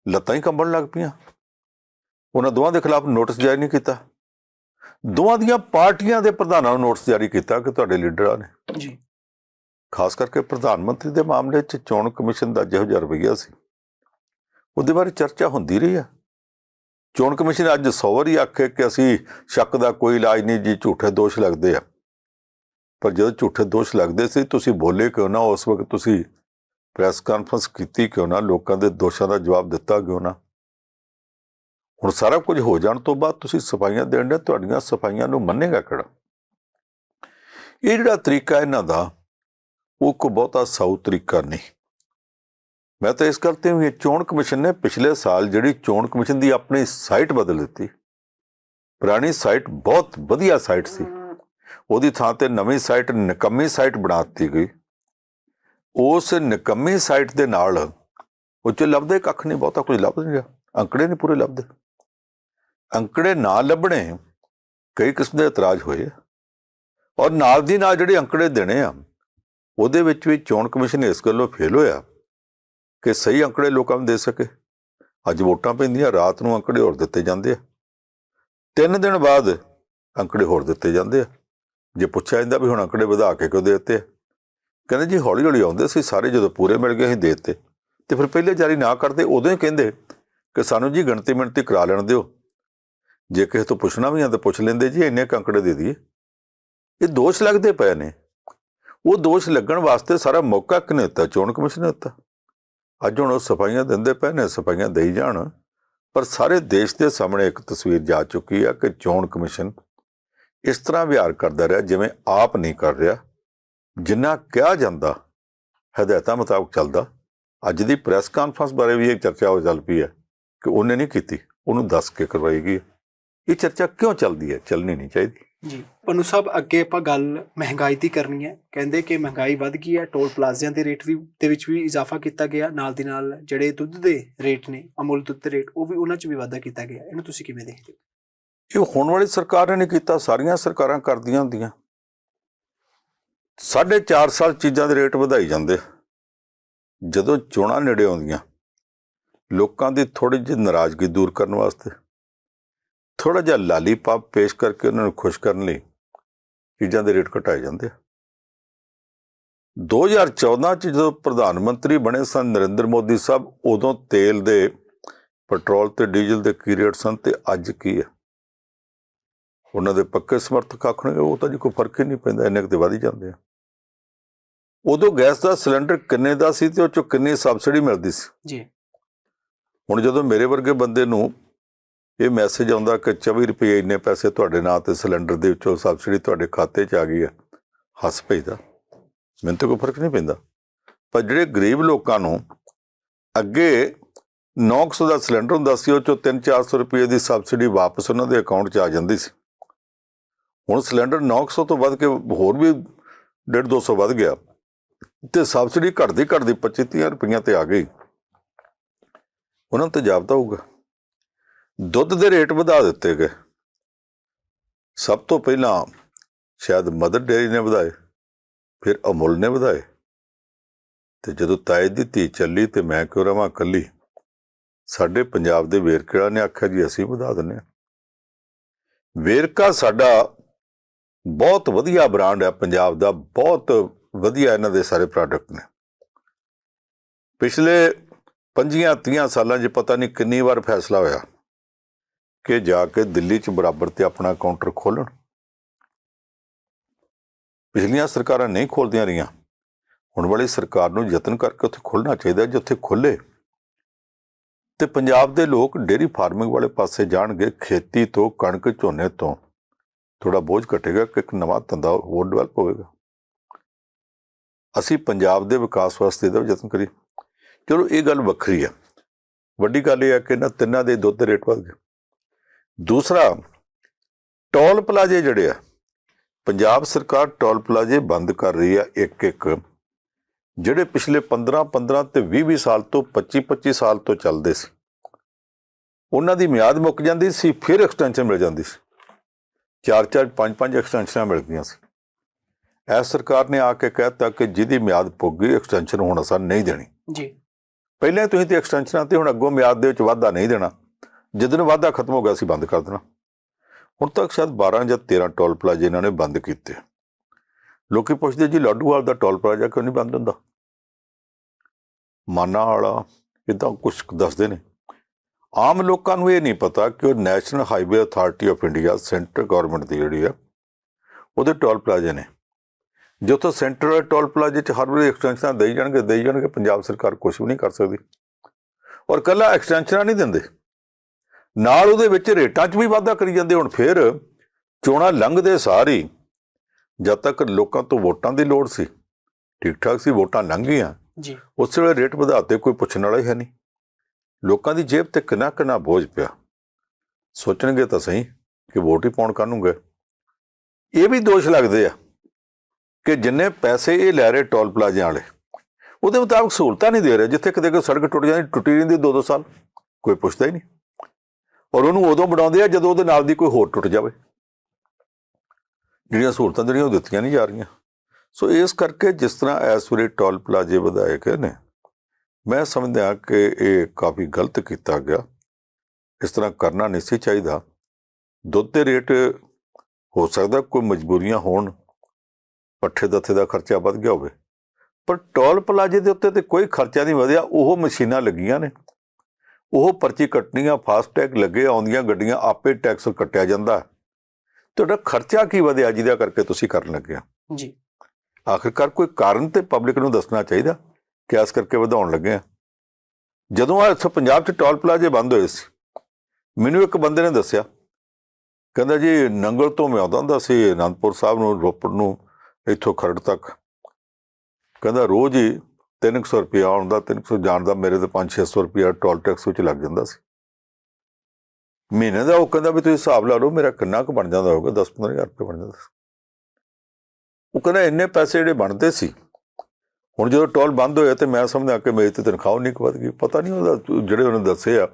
ਲੱਤਾਂ ਹੀ ਕੰਬਣ ਲੱਗ ਪਈਆਂ। ਉਹਨਾਂ ਦੋਵਾਂ ਦੇ ਖਿਲਾਫ ਨੋਟਿਸ ਜਾਰੀ ਨਹੀਂ ਕੀਤਾ। ਦੋਵਾਂ ਦੀਆਂ ਪਾਰਟੀਆਂ ਦੇ ਪ੍ਰਧਾਨਾਂ ਨੂੰ ਨੋਟਿਸ ਜਾਰੀ ਕੀਤਾ ਕਿ ਤੁਹਾਡੇ ਲੀਡਰਾਂ ਨੇ। ਜੀ। ਖਾਸ ਕਰਕੇ ਪ੍ਰਧਾਨ ਮੰਤਰੀ ਦੇ ਮਾਮਲੇ 'ਚ ਚੋਣ ਕਮਿਸ਼ਨ ਦਾ ਜਿਹੋ ਜਿਹਾ ਰਵੱਈਆ ਸੀ ਉਹਦੇ ਬਾਰੇ ਚਰਚਾ ਹੁੰਦੀ ਰਹੀ ਆ। ਚੋਣ ਕਮਿਸ਼ਨ ਅੱਜ 100 ਵਾਰੀ ਆਖੇ ਕਿ ਅਸੀਂ ਸ਼ੱਕ ਦਾ ਕੋਈ ਇਲਾਜ ਨਹੀਂ, ਜੀ ਝੂਠੇ ਦੋਸ਼ ਲੱਗਦੇ ਆ। ਪਰ ਜਦੋਂ ਝੂਠੇ ਦੋਸ਼ ਲੱਗਦੇ ਸੀ, ਤੁਸੀਂ ਬੋਲੇ ਕਿਉਂ ਨਾ? ਉਸ ਵਕਤ ਤੁਸੀਂ ਪ੍ਰੈਸ ਕਾਨਫਰੰਸ ਕੀਤੀ ਕਿਉਂ ਨਾ? ਲੋਕਾਂ ਦੇ ਦੋਸ਼ਾਂ ਦਾ ਜਵਾਬ ਦਿੱਤਾ ਕਿਉਂ ਨਾ? ਹੁਣ ਸਾਰਾ ਕੁਝ ਹੋ ਜਾਣ ਤੋਂ ਬਾਅਦ ਤੁਸੀਂ ਸਫਾਈਆਂ ਦੇਣ ਦੇ, ਤੁਹਾਡੀਆਂ ਸਫਾਈਆਂ ਨੂੰ ਮੰਨੇਗਾ ਕਿਹੜਾ? ਇਹ ਜਿਹੜਾ ਤਰੀਕਾ ਇਹਨਾਂ ਦਾ, ਉਹ ਕੋ ਬਹੁਤਾ ਸਾਊ ਤਰੀਕਾ ਨਹੀਂ। ਮੈਂ ਤਾਂ ਇਸ ਕਰਕੇ ਵੀ ਚੋਣ ਕਮਿਸ਼ਨ ਨੇ ਪਿਛਲੇ ਸਾਲ ਜਿਹੜੀ ਚੋਣ ਕਮਿਸ਼ਨ ਦੀ ਆਪਣੀ ਸਾਈਟ ਬਦਲ ਦਿੱਤੀ। ਪੁਰਾਣੀ ਸਾਈਟ ਬਹੁਤ ਵਧੀਆ ਸਾਈਟ ਸੀ। ਉਹਦੀ ਥਾਂ ਤੇ ਨਵੀਂ ਸਾਈਟ, ਨਿਕੰਮੀ ਸਾਈਟ ਬਣਾ ਦਿੱਤੀ ਗਈ। ਉਸ ਨਿਕੰਮੀ ਸਾਈਟ ਦੇ ਨਾਲ ਉਹ ਚ ਲੱਭਦੇ ਕੱਖ ਨਹੀਂ, ਬਹੁਤਾ ਕੁਝ ਲੱਭ ਨਹੀਂ ਰਿਹਾ। ਅੰਕੜੇ ਨਹੀਂ ਪੂਰੇ ਲੱਭਦੇ। ਅੰਕੜੇ ਨਾ ਲੱਭਣੇ ਕਈ ਕਿਸਮ ਦੇ ਇਤਰਾਜ਼ ਹੋਏ ਆ। ਔਰ ਨਾਲ ਦੀ ਨਾਲ ਜਿਹੜੇ ਅੰਕੜੇ ਦੇਣੇ ਆ, ਉਹਦੇ ਵਿੱਚ ਵੀ ਚੋਣ ਕਮਿਸ਼ਨ ਇਸ ਗੱਲੋਂ ਫੇਲ ਹੋਇਆ। ਕਿ ਸਹੀ ਅੰਕੜੇ ਲੋਕਾਂ ਨੂੰ ਦੇ ਸਕੇ। ਅੱਜ ਵੋਟਾਂ ਪੈਂਦੀਆਂ, ਰਾਤ ਨੂੰ ਅੰਕੜੇ ਹੋਰ ਦਿੱਤੇ ਜਾਂਦੇ ਆ। ਤਿੰਨ ਦਿਨ ਬਾਅਦ ਅੰਕੜੇ ਹੋਰ ਦਿੱਤੇ ਜਾਂਦੇ ਆ। ਜੇ ਪੁੱਛਿਆ ਜਾਂਦਾ ਵੀ ਹੁਣ ਅੰਕੜੇ ਵਧਾ ਕੇ ਕਿਉਂ ਦੇ ਦਿੱਤੇ ਆ? ਕਹਿੰਦੇ ਜੀ ਹੌਲੀ ਹੌਲੀ ਆਉਂਦੇ ਸੀ, ਸਾਰੇ ਜਦੋਂ ਪੂਰੇ ਮਿਲ ਗਏ ਅਸੀਂ ਦੇ ਦਿੱਤੇ। ਤੇ ਫਿਰ ਪਹਿਲੇ ਜਾਰੀ ਨਾ ਕਰਦੇ, ਉਦੋਂ ਹੀ ਕਹਿੰਦੇ ਕਿ ਸਾਨੂੰ ਜੀ ਗਿਣਤੀ ਮਿਣਤੀ ਕਰਾ ਲੈਣ ਦਿਓ। ਜੇ ਕਿਸੇ ਤੋਂ ਪੁੱਛਣਾ ਵੀ ਆ ਤਾਂ ਪੁੱਛ ਲੈਂਦੇ ਜੀ, ਇੰਨੇ ਕੁ ਅੰਕੜੇ ਦੇ ਦਈਏ। ਇਹ ਦੋਸ਼ ਲੱਗਦੇ ਪਏ ਨੇ। ਉਹ ਦੋਸ਼ ਲੱਗਣ ਵਾਸਤੇ ਸਾਰਾ ਮੌਕਾ ਕਿਨੇ ਦਿੱਤਾ? ਚੋਣ ਕਮਿਸ਼ਨ ਨੇ ਦਿੱਤਾ। ਅੱਜ ਹੁਣ ਉਹ ਸਫਾਈਆਂ ਦਿੰਦੇ ਪਏ ਨੇ, ਸਫਾਈਆਂ ਦੇਈ ਜਾਣ। ਪਰ ਸਾਰੇ ਦੇਸ਼ ਦੇ ਸਾਹਮਣੇ ਇੱਕ ਤਸਵੀਰ ਜਾ ਚੁੱਕੀ ਆ ਕਿ ਚੋਣ ਕਮਿਸ਼ਨ ਇਸ ਤਰ੍ਹਾਂ ਵਿਹਾਰ ਕਰਦਾ ਰਿਹਾ ਜਿਵੇਂ ਆਪ ਨਹੀਂ ਕਰ ਰਿਹਾ। ਜਿੰਨਾ ਕਿਹਾ ਜਾਂਦਾ, ਹਦਾਇਤਾਂ ਮੁਤਾਬਕ ਚੱਲਦਾ। ਅੱਜ ਦੀ ਪ੍ਰੈਸ ਕਾਨਫਰੰਸ ਬਾਰੇ ਵੀ ਇਹ ਚਰਚਾ ਹੋ ਚੱਲ ਪਈ ਹੈ ਕਿ ਉਹਨੇ ਨਹੀਂ ਕੀਤੀ, ਉਹਨੂੰ ਦੱਸ ਕੇ ਕਰਵਾਈ ਗਈ ਇਹ ਚਰਚਾ ਕਿਉਂ ਚੱਲਦੀ ਹੈ? ਚੱਲਣੀ ਨਹੀਂ ਚਾਹੀਦੀ। ਜੀ। ਪਨੂ ਸਾਹਿਬ, ਅੱਗੇ ਆਪਾਂ ਗੱਲ ਮਹਿੰਗਾਈ ਦੀ ਕਰਨੀ ਹੈ। ਕਹਿੰਦੇ ਕਿ ਮਹਿੰਗਾਈ ਵੱਧ ਗਈ ਹੈ। ਟੋਲ ਪਲਾਜ਼ਿਆਂ ਦੇ ਰੇਟ ਵੀ, ਦੇ ਵਿੱਚ ਵੀ ਇਜ਼ਾਫਾ ਕੀਤਾ ਗਿਆ। ਨਾਲ ਦੀ ਨਾਲ ਜਿਹੜੇ ਦੁੱਧ ਦੇ ਰੇਟ ਨੇ, ਅਮੁੱਲ ਦੁੱਧ ਦੇ ਰੇਟ, ਉਹ ਵੀ ਉਹਨਾਂ 'ਚ ਵੀ ਵਾਧਾ ਕੀਤਾ ਗਿਆ। ਇਹਨੂੰ ਤੁਸੀਂ ਕਿਵੇਂ ਦੇਖਦੇ ਹੋ? ਇਹ ਹੁਣ ਵਾਲੀ ਸਰਕਾਰ ਨੇ ਨਹੀਂ ਕੀਤਾ। ਸਾਰੀਆਂ ਸਰਕਾਰਾਂ ਕਰਦੀਆਂ ਹੁੰਦੀਆਂ। ਸਾਢੇ ਚਾਰ ਸਾਲ ਚੀਜ਼ਾਂ ਦੇ ਰੇਟ ਵਧਾਈ ਜਾਂਦੇ। ਜਦੋਂ ਚੋਣਾਂ ਨੇੜੇ ਆਉਂਦੀਆਂ, ਲੋਕਾਂ ਦੀ ਥੋੜੀ ਜਿਹੀ ਨਾਰਾਜ਼ਗੀ ਦੂਰ ਕਰਨ ਵਾਸਤੇ ਥੋੜਾ ਜਿਹਾ ਲਾਲੀਪਾਪ ਪੇਸ਼ ਕਰਕੇ ਉਹਨਾਂ ਨੂੰ ਖੁਸ਼ ਕਰਨ ਲਈ ਚੀਜ਼ਾਂ ਦੇ ਰੇਟ ਘਟਾਏ ਜਾਂਦੇ ਆ। 2014 ਚ ਜਦੋਂ ਪ੍ਰਧਾਨ ਮੰਤਰੀ ਬਣੇ ਸਨ ਨਰਿੰਦਰ ਮੋਦੀ ਸਾਹਿਬ ਉਦੋਂ ਤੇਲ ਦੇ ਪੈਟਰੋਲ ਤੇ ਡੀਜ਼ਲ ਦੇ ਕੀ ਰੇਟ ਸਨ ਤੇ ਅੱਜ ਕੀ ਹੈ ਉਹਨਾਂ ਦੇ ਪੱਕੇ ਸਮਰਥਕ ਆਖਣਗੇ ਉਹ ਤਾਂ ਜੀ ਕੋਈ ਫ਼ਰਕ ਹੀ ਨਹੀਂ ਪੈਂਦਾ ਇੰਨੇ ਕੁ ਤੇ ਵਧ ਹੀ ਜਾਂਦੇ ਆ। ਉਦੋਂ ਗੈਸ ਦਾ ਸਿਲੰਡਰ ਕਿੰਨੇ ਦਾ ਸੀ ਤੇ ਉਹ ਚੋਂ ਕਿੰਨੀ ਸਬਸਿਡੀ ਮਿਲਦੀ ਸੀ? ਜੀ। ਹੁਣ ਜਦੋਂ ਮੇਰੇ ਵਰਗੇ ਬੰਦੇ ਨੂੰ ਇਹ ਮੈਸੇਜ ਆਉਂਦਾ ਕਿ 24 ਰੁਪਏ ਇੰਨੇ ਪੈਸੇ ਤੁਹਾਡੇ ਨਾਂ ਤੇ ਸਿਲੰਡਰ ਦੇ ਵਿੱਚੋਂ ਸਬਸਿਡੀ ਤੁਹਾਡੇ ਖਾਤੇ 'ਚ ਆ ਗਈ ਹੈ। ਹੱਸ ਪਈਦਾ ਮੈਨੂੰ ਤਾਂ ਕੋਈ ਫ਼ਰਕ ਨਹੀਂ ਪੈਂਦਾ। ਪਰ ਜਿਹੜੇ ਗਰੀਬ ਲੋਕਾਂ ਨੂੰ ਅੱਗੇ 900 ਦਾ ਸਿਲੰਡਰ ਹੁੰਦਾ ਸੀ, ਉਹ ਚੋਂ 3-400 ਰੁਪਏ ਦੀ ਸਬਸਿਡੀ ਵਾਪਸ ਉਹਨਾਂ ਦੇ ਅਕਾਊਂਟ 'ਚ ਆ ਜਾਂਦੀ ਸੀ। ਹੁਣ ਸਿਲੰਡਰ 900 ਤੋਂ ਵੱਧ ਕੇ ਹੋਰ ਵੀ 1.5 200 ਵੱਧ ਗਿਆ ਤੇ ਸਬਸਿਡੀ ਘਟਦੀ ਘਟਦੀ 25 ਰੁਪਈਆਂ ਤੇ ਆ ਗਈ। ਉਹਨਾਂ ਨੂੰ ਤੇ ਜਾਪਦਾ ਹੋਊਗਾ। ਦੁੱਧ ਦੇ ਰੇਟ ਵਧਾ ਦਿੱਤੇ ਗਏ। ਸਭ ਤੋਂ ਪਹਿਲਾਂ ਸ਼ਾਇਦ ਮਦਰ ਡੇਅਰੀ ਨੇ ਵਧਾਏ, ਫਿਰ ਅਮੁੱਲ ਨੇ ਵਧਾਏ। ਤੇ ਜਦੋਂ ਤਾਏ ਦੀ ਧੀ ਚੱਲੀ ਤੇ ਮੈਂ ਕਿਉਂ ਰਵਾਂ ਕੱਲੀ ਸਾਡੇ ਪੰਜਾਬ ਦੇ ਵੇਰਕਾ ਨੇ ਆਖਿਆ ਜੀ, ਅਸੀਂ ਵਧਾ ਦਿੰਨੇ ਆ ਵੇਰਕਾ ਸਾਡਾ ਬਹੁਤ ਵਧੀਆ ਬ੍ਰਾਂਡ ਹੈ, ਪੰਜਾਬ ਦਾ ਬਹੁਤ ਵਧੀਆ ਇਹਨਾਂ ਦੇ ਸਾਰੇ ਪ੍ਰੋਡਕਟ ਨੇ। ਪਿਛਲੇ 25 ਸਾਲਾਂ 'ਚ ਪਤਾ ਨਹੀਂ ਕਿੰਨੀ ਵਾਰ ਫੈਸਲਾ ਹੋਇਆ। ਕਿ ਜਾ ਕੇ ਦਿੱਲੀ 'ਚ ਬਰਾਬਰ ਤੇ ਆਪਣਾ ਕਾਊਂਟਰ ਖੋਲਣ ਪਿਛਲੀਆਂ ਸਰਕਾਰਾਂ ਨਹੀਂ ਖੋਲਦੀਆਂ ਰਹੀਆਂ। ਹੁਣ ਵਾਲੀ ਸਰਕਾਰ ਨੂੰ ਯਤਨ ਕਰਕੇ ਉੱਥੇ ਖੁੱਲਣਾ ਚਾਹੀਦਾ ਜਿੱਥੇ ਖੁੱਲੇ ਤੇ ਪੰਜਾਬ ਦੇ ਲੋਕ ਡੇਰੀ ਫਾਰਮਿੰਗ ਵਾਲੇ ਪਾਸੇ ਜਾਣਗੇ ਖੇਤੀ ਤੋਂ, ਕਣਕ, ਝੋਨੇ ਤੋਂ। ਥੋੜਾ ਬੋਝ ਘਟੇਗਾ ਕਿ ਇੱਕ ਨਵਾਂ ਧੰਦਾ ਹੋਰ ਡਿਵੈਲਪ ਹੋਵੇਗਾ। ਅਸੀਂ ਪੰਜਾਬ ਦੇ ਵਿਕਾਸ ਵਾਸਤੇ ਦਾ ਯਤਨ ਕਰੀਏ। ਚਲੋ, ਇਹ ਗੱਲ ਵੱਖਰੀ ਹੈ। ਵੱਡੀ ਗੱਲ ਇਹ ਹੈ ਕਿ ਇਹਨਾਂ ਤਿੰਨਾਂ ਦੇ ਦੁੱਧ ਦੇ ਰੇਟ ਵਧ ਗਏ। ਦੂਸਰਾ ਟੋਲ ਪਲਾਜ਼ੇ ਜਿਹੜੇ ਆ ਪੰਜਾਬ ਸਰਕਾਰ ਟੋਲ ਪਲਾਜ਼ੇ ਬੰਦ ਕਰ ਰਹੀ ਆ ਇੱਕ ਇੱਕ ਜਿਹੜੇ ਪਿਛਲੇ 15 15 ਤੇ 20 20 ਸਾਲ ਤੋਂ 25 25 ਸਾਲ ਤੋਂ ਚੱਲਦੇ ਸੀ ਉਹਨਾਂ ਦੀ ਮਿਆਦ ਮੁੱਕ ਜਾਂਦੀ ਸੀ ਫਿਰ ਐਕਸਟੈਂਸ਼ਨ ਮਿਲ ਜਾਂਦੀ ਸੀ। ਚਾਰ ਚਾਰ ਪੰਜ ਪੰਜ ਐਕਸਟੈਂਸ਼ਨਾਂ ਮਿਲਦੀਆਂ ਸੀ। ਐਸ ਸਰਕਾਰ ਨੇ ਆ ਕੇ ਕਹਿਤਾ ਕਿ ਜਿਹਦੀ ਮਿਆਦ ਪੁੱਗ ਗਈ ਐਕਸਟੈਂਸ਼ਨ ਹੁਣ ਅਸਾਂ ਨਹੀਂ ਦੇਣੀ। ਜੀ। ਪਹਿਲਾਂ ਤੁਸੀਂ ਤੇ ਐਕਸਟੈਂਸ਼ਨਾਂ ਤੇ ਹੁਣ ਅੱਗੋਂ ਮਿਆਦ ਦੇ ਵਿੱਚ ਵਾਧਾ ਨਹੀਂ ਦੇਣਾ। ਜਦੋਂ ਵਾਧਾ ਖਤਮ ਹੋ ਗਿਆ ਸੀ, ਬੰਦ ਕਰ ਦੇਣਾ। ਹੁਣ ਤੱਕ ਸ਼ਾਇਦ 12 ਜਾਂ 13 ਟੋਲ ਪਲਾਜ਼ੇ ਇਹਨਾਂ ਨੇ ਬੰਦ ਕੀਤੇ। ਲੋਕੀ ਪੁੱਛਦੇ, ਜੀ ਲਾਡੂਵਾਲ ਦਾ ਟੋਲ ਪਲਾਜ਼ਾ ਕਿਉਂ ਨਹੀਂ ਬੰਦ ਹੁੰਦਾ? ਮਾਨਾ ਵਾਲਾ ਇਦਾਂ ਕੁਝ ਦੱਸਦੇ ਨੇ। ਆਮ ਲੋਕਾਂ ਨੂੰ ਇਹ ਨਹੀਂ ਪਤਾ ਕਿ ਉਹ national highway authority of India, centre government ਦੀ ਜਿਹੜੀ ਆ, ਉਹਦੇ ਟੋਲ ਪਲਾਜ਼ੇ ਨੇ। ਜਿੱਥੋਂ ਸੈਂਟਰਲ ਟੋਲ ਪਲਾਜ਼ੇ 'ਚ ਹਰ ਵੇਲੇ ਐਕਸਟੈਂਸ਼ਨਾਂ ਦੇਈ ਜਾਣਗੇ ਦੇਈ ਜਾਣਗੇ, ਪੰਜਾਬ ਸਰਕਾਰ ਕੁਝ ਵੀ ਨਹੀਂ ਕਰ ਸਕਦੀ। ਔਰ ਕੱਲਾ ਐਕਸਟੈਂਸ਼ਨਾਂ ਨਹੀਂ ਦਿੰਦੇ। ਨਾਲ ਉਹਦੇ ਵਿੱਚ ਰੇਟਾਂ 'ਚ ਵੀ ਵਾਧਾ ਕਰੀ ਜਾਂਦੇ ਹੁਣ ਫਿਰ ਚੋਣਾਂ ਲੰਘਦੇ ਸਾਰੀ ਜਦ ਤੱਕ ਲੋਕਾਂ ਤੋਂ ਵੋਟਾਂ ਦੀ ਲੋੜ ਸੀ ਠੀਕ ਠਾਕ ਸੀ ਵੋਟਾਂ ਲੰਘ ਗਈਆਂ ਜੀ। ਉਸ ਵੇਲੇ ਰੇਟ ਵਧਾਤੇ ਕੋਈ ਪੁੱਛਣ ਵਾਲਾ ਹੀ ਹੈ ਨਹੀਂ। ਲੋਕਾਂ ਦੀ ਜੇਬ ਤੇ ਕਿੰਨਾ ਕਿੰਨਾ ਬੋਝ ਪਿਆ। ਸੋਚਣਗੇ ਤਾਂ ਸਹੀ ਕਿ ਵੋਟ ਹੀ ਪਾਉਣ ਕਾਨੂੰਗੇ ਇਹ ਵੀ ਦੋਸ਼ ਲੱਗਦੇ ਆ ਕਿ ਜਿੰਨੇ ਪੈਸੇ ਇਹ ਲੈ ਰਹੇ ਟੋਲ ਪਲਾਜ਼ਿਆਂ ਵਾਲੇ ਉਹਦੇ ਮੁਤਾਬਕ ਸਹੂਲਤਾਂ ਨਹੀਂ ਦੇ ਰਹੇ ਜਿੱਥੇ ਕਿਤੇ ਕੋਈ ਸੜਕ ਟੁੱਟ ਜਾਂਦੀ ਟੁੱਟੀ ਰਹਿੰਦੀ ਦੋ ਦੋ ਸਾਲ ਕੋਈ ਪੁੱਛਦਾ ਹੀ ਨਹੀਂ। ਔਰ ਉਹਨੂੰ ਉਦੋਂ ਬਣਾਉਂਦੇ ਆ ਜਦੋਂ ਉਹਦੇ ਨਾਲ ਦੀ ਕੋਈ ਹੋਰ ਟੁੱਟ ਜਾਵੇ। ਜਿਹੜੀਆਂ ਸਹੂਲਤਾਂ ਜਿਹੜੀਆਂ ਉਹ ਦਿੱਤੀਆਂ ਨਹੀਂ ਜਾ ਰਹੀਆਂ। ਸੋ ਇਸ ਕਰਕੇ ਜਿਸ ਤਰ੍ਹਾਂ ਇਸ ਵੇਲੇ ਟੋਲ ਪਲਾਜ਼ੇ ਵਧਾਏ ਗਏ ਨੇ, ਮੈਂ ਸਮਝਦਾ ਕਿ ਇਹ ਕਾਫੀ ਗਲਤ ਕੀਤਾ ਗਿਆ। ਇਸ ਤਰ੍ਹਾਂ ਕਰਨਾ ਨਹੀਂ ਸੀ ਚਾਹੀਦਾ। ਦੁੱਧ ਦੇ ਰੇਟ ਹੋ ਸਕਦਾ ਕੋਈ ਮਜਬੂਰੀਆਂ ਹੋਣ, ਪੱਠੇ ਦੱਥੇ ਦਾ ਖਰਚਾ ਵੱਧ ਗਿਆ ਹੋਵੇ। ਪਰ ਟੋਲ ਪਲਾਜ਼ੇ ਦੇ ਉੱਤੇ ਤੇ ਕੋਈ ਖਰਚਾ ਨਹੀਂ ਵਧਿਆ, ਉਹ ਮਸ਼ੀਨਾਂ ਲੱਗੀਆਂ ਨੇ। ਉਹ ਪਰਚੀ ਕੱਟਣੀਆਂ ਫਾਸਟ ਟੈਗ ਲੱਗੇ ਆਉਂਦੀਆਂ ਗੱਡੀਆਂ ਆਪੇ ਟੈਕਸ ਕੱਟਿਆ ਜਾਂਦਾ। ਤੁਹਾਡਾ ਖਰਚਾ ਕੀ ਵਧਿਆ ਜਿਹਦਾ ਕਰਕੇ ਤੁਸੀਂ ਕਰਨ ਲੱਗੇ ਆ ਜੀ। ਆਖਿਰਕਾਰ ਕੋਈ ਕਾਰਨ ਤੇ ਪਬਲਿਕ ਨੂੰ ਦੱਸਣਾ ਚਾਹੀਦਾ? ਕਿ ਇਸ ਕਰਕੇ ਵਧਾਉਣ ਲੱਗੇ ਆ ਜਦੋਂ ਆ ਇੱਥੇ ਪੰਜਾਬ 'ਚ ਟੋਲ ਪਲਾਜ਼ੇ ਬੰਦ ਹੋਏ ਸੀ ਮੈਨੂੰ ਇੱਕ ਬੰਦੇ ਨੇ ਦੱਸਿਆ। ਕਹਿੰਦਾ ਜੀ ਨੰਗਲ ਤੋਂ ਮੈਂ ਆਉਂਦਾ ਹੁੰਦਾ ਸੀ ਅਨੰਦਪੁਰ ਸਾਹਿਬ ਨੂੰ ਰੋਪੜ ਨੂੰ ਇੱਥੋਂ ਖਰੜ ਤੱਕ। ਕਹਿੰਦਾ ਰੋਜ਼ ਹੀ 300 ਰੁਪਇਆ ਆਉਣ ਦਾ 300 ਜਾਣ ਦਾ ਮੇਰੇ ਤੇ 5-600 ਰੁਪਇਆ ਟੋਲ ਟੈਕਸ ਵਿੱਚ ਲੱਗ ਜਾਂਦਾ ਸੀ। ਮਹੀਨੇ ਦਾ ਉਹ ਕਹਿੰਦਾ ਵੀ ਤੁਸੀਂ ਹਿਸਾਬ ਲਾ ਲਓ, ਮੇਰਾ ਕਿੰਨਾ ਕੁ ਬਣ ਜਾਂਦਾ ਹੋਊਗਾ 10-15000 ਰੁਪਏ ਬਣ ਜਾਂਦਾ ਸੀ। ਉਹ ਕਹਿੰਦਾ ਇੰਨੇ ਪੈਸੇ ਜਿਹੜੇ ਬਣਦੇ ਸੀ, ਹੁਣ ਜਦੋਂ ਟੋਲ ਬੰਦ ਹੋਇਆ ਤੇ ਮੈਂ ਸਮਝਦਾ ਕਿ ਮੇਰੀ ਤੇ ਤਨਖਾਹ ਨਹੀਂ ਕੁ ਵੱਧ ਗਈ। ਪਤਾ ਨਹੀਂ ਉਹਦਾ ਜਿਹੜੇ ਉਹਨੇ ਦੱਸੇ ਆ,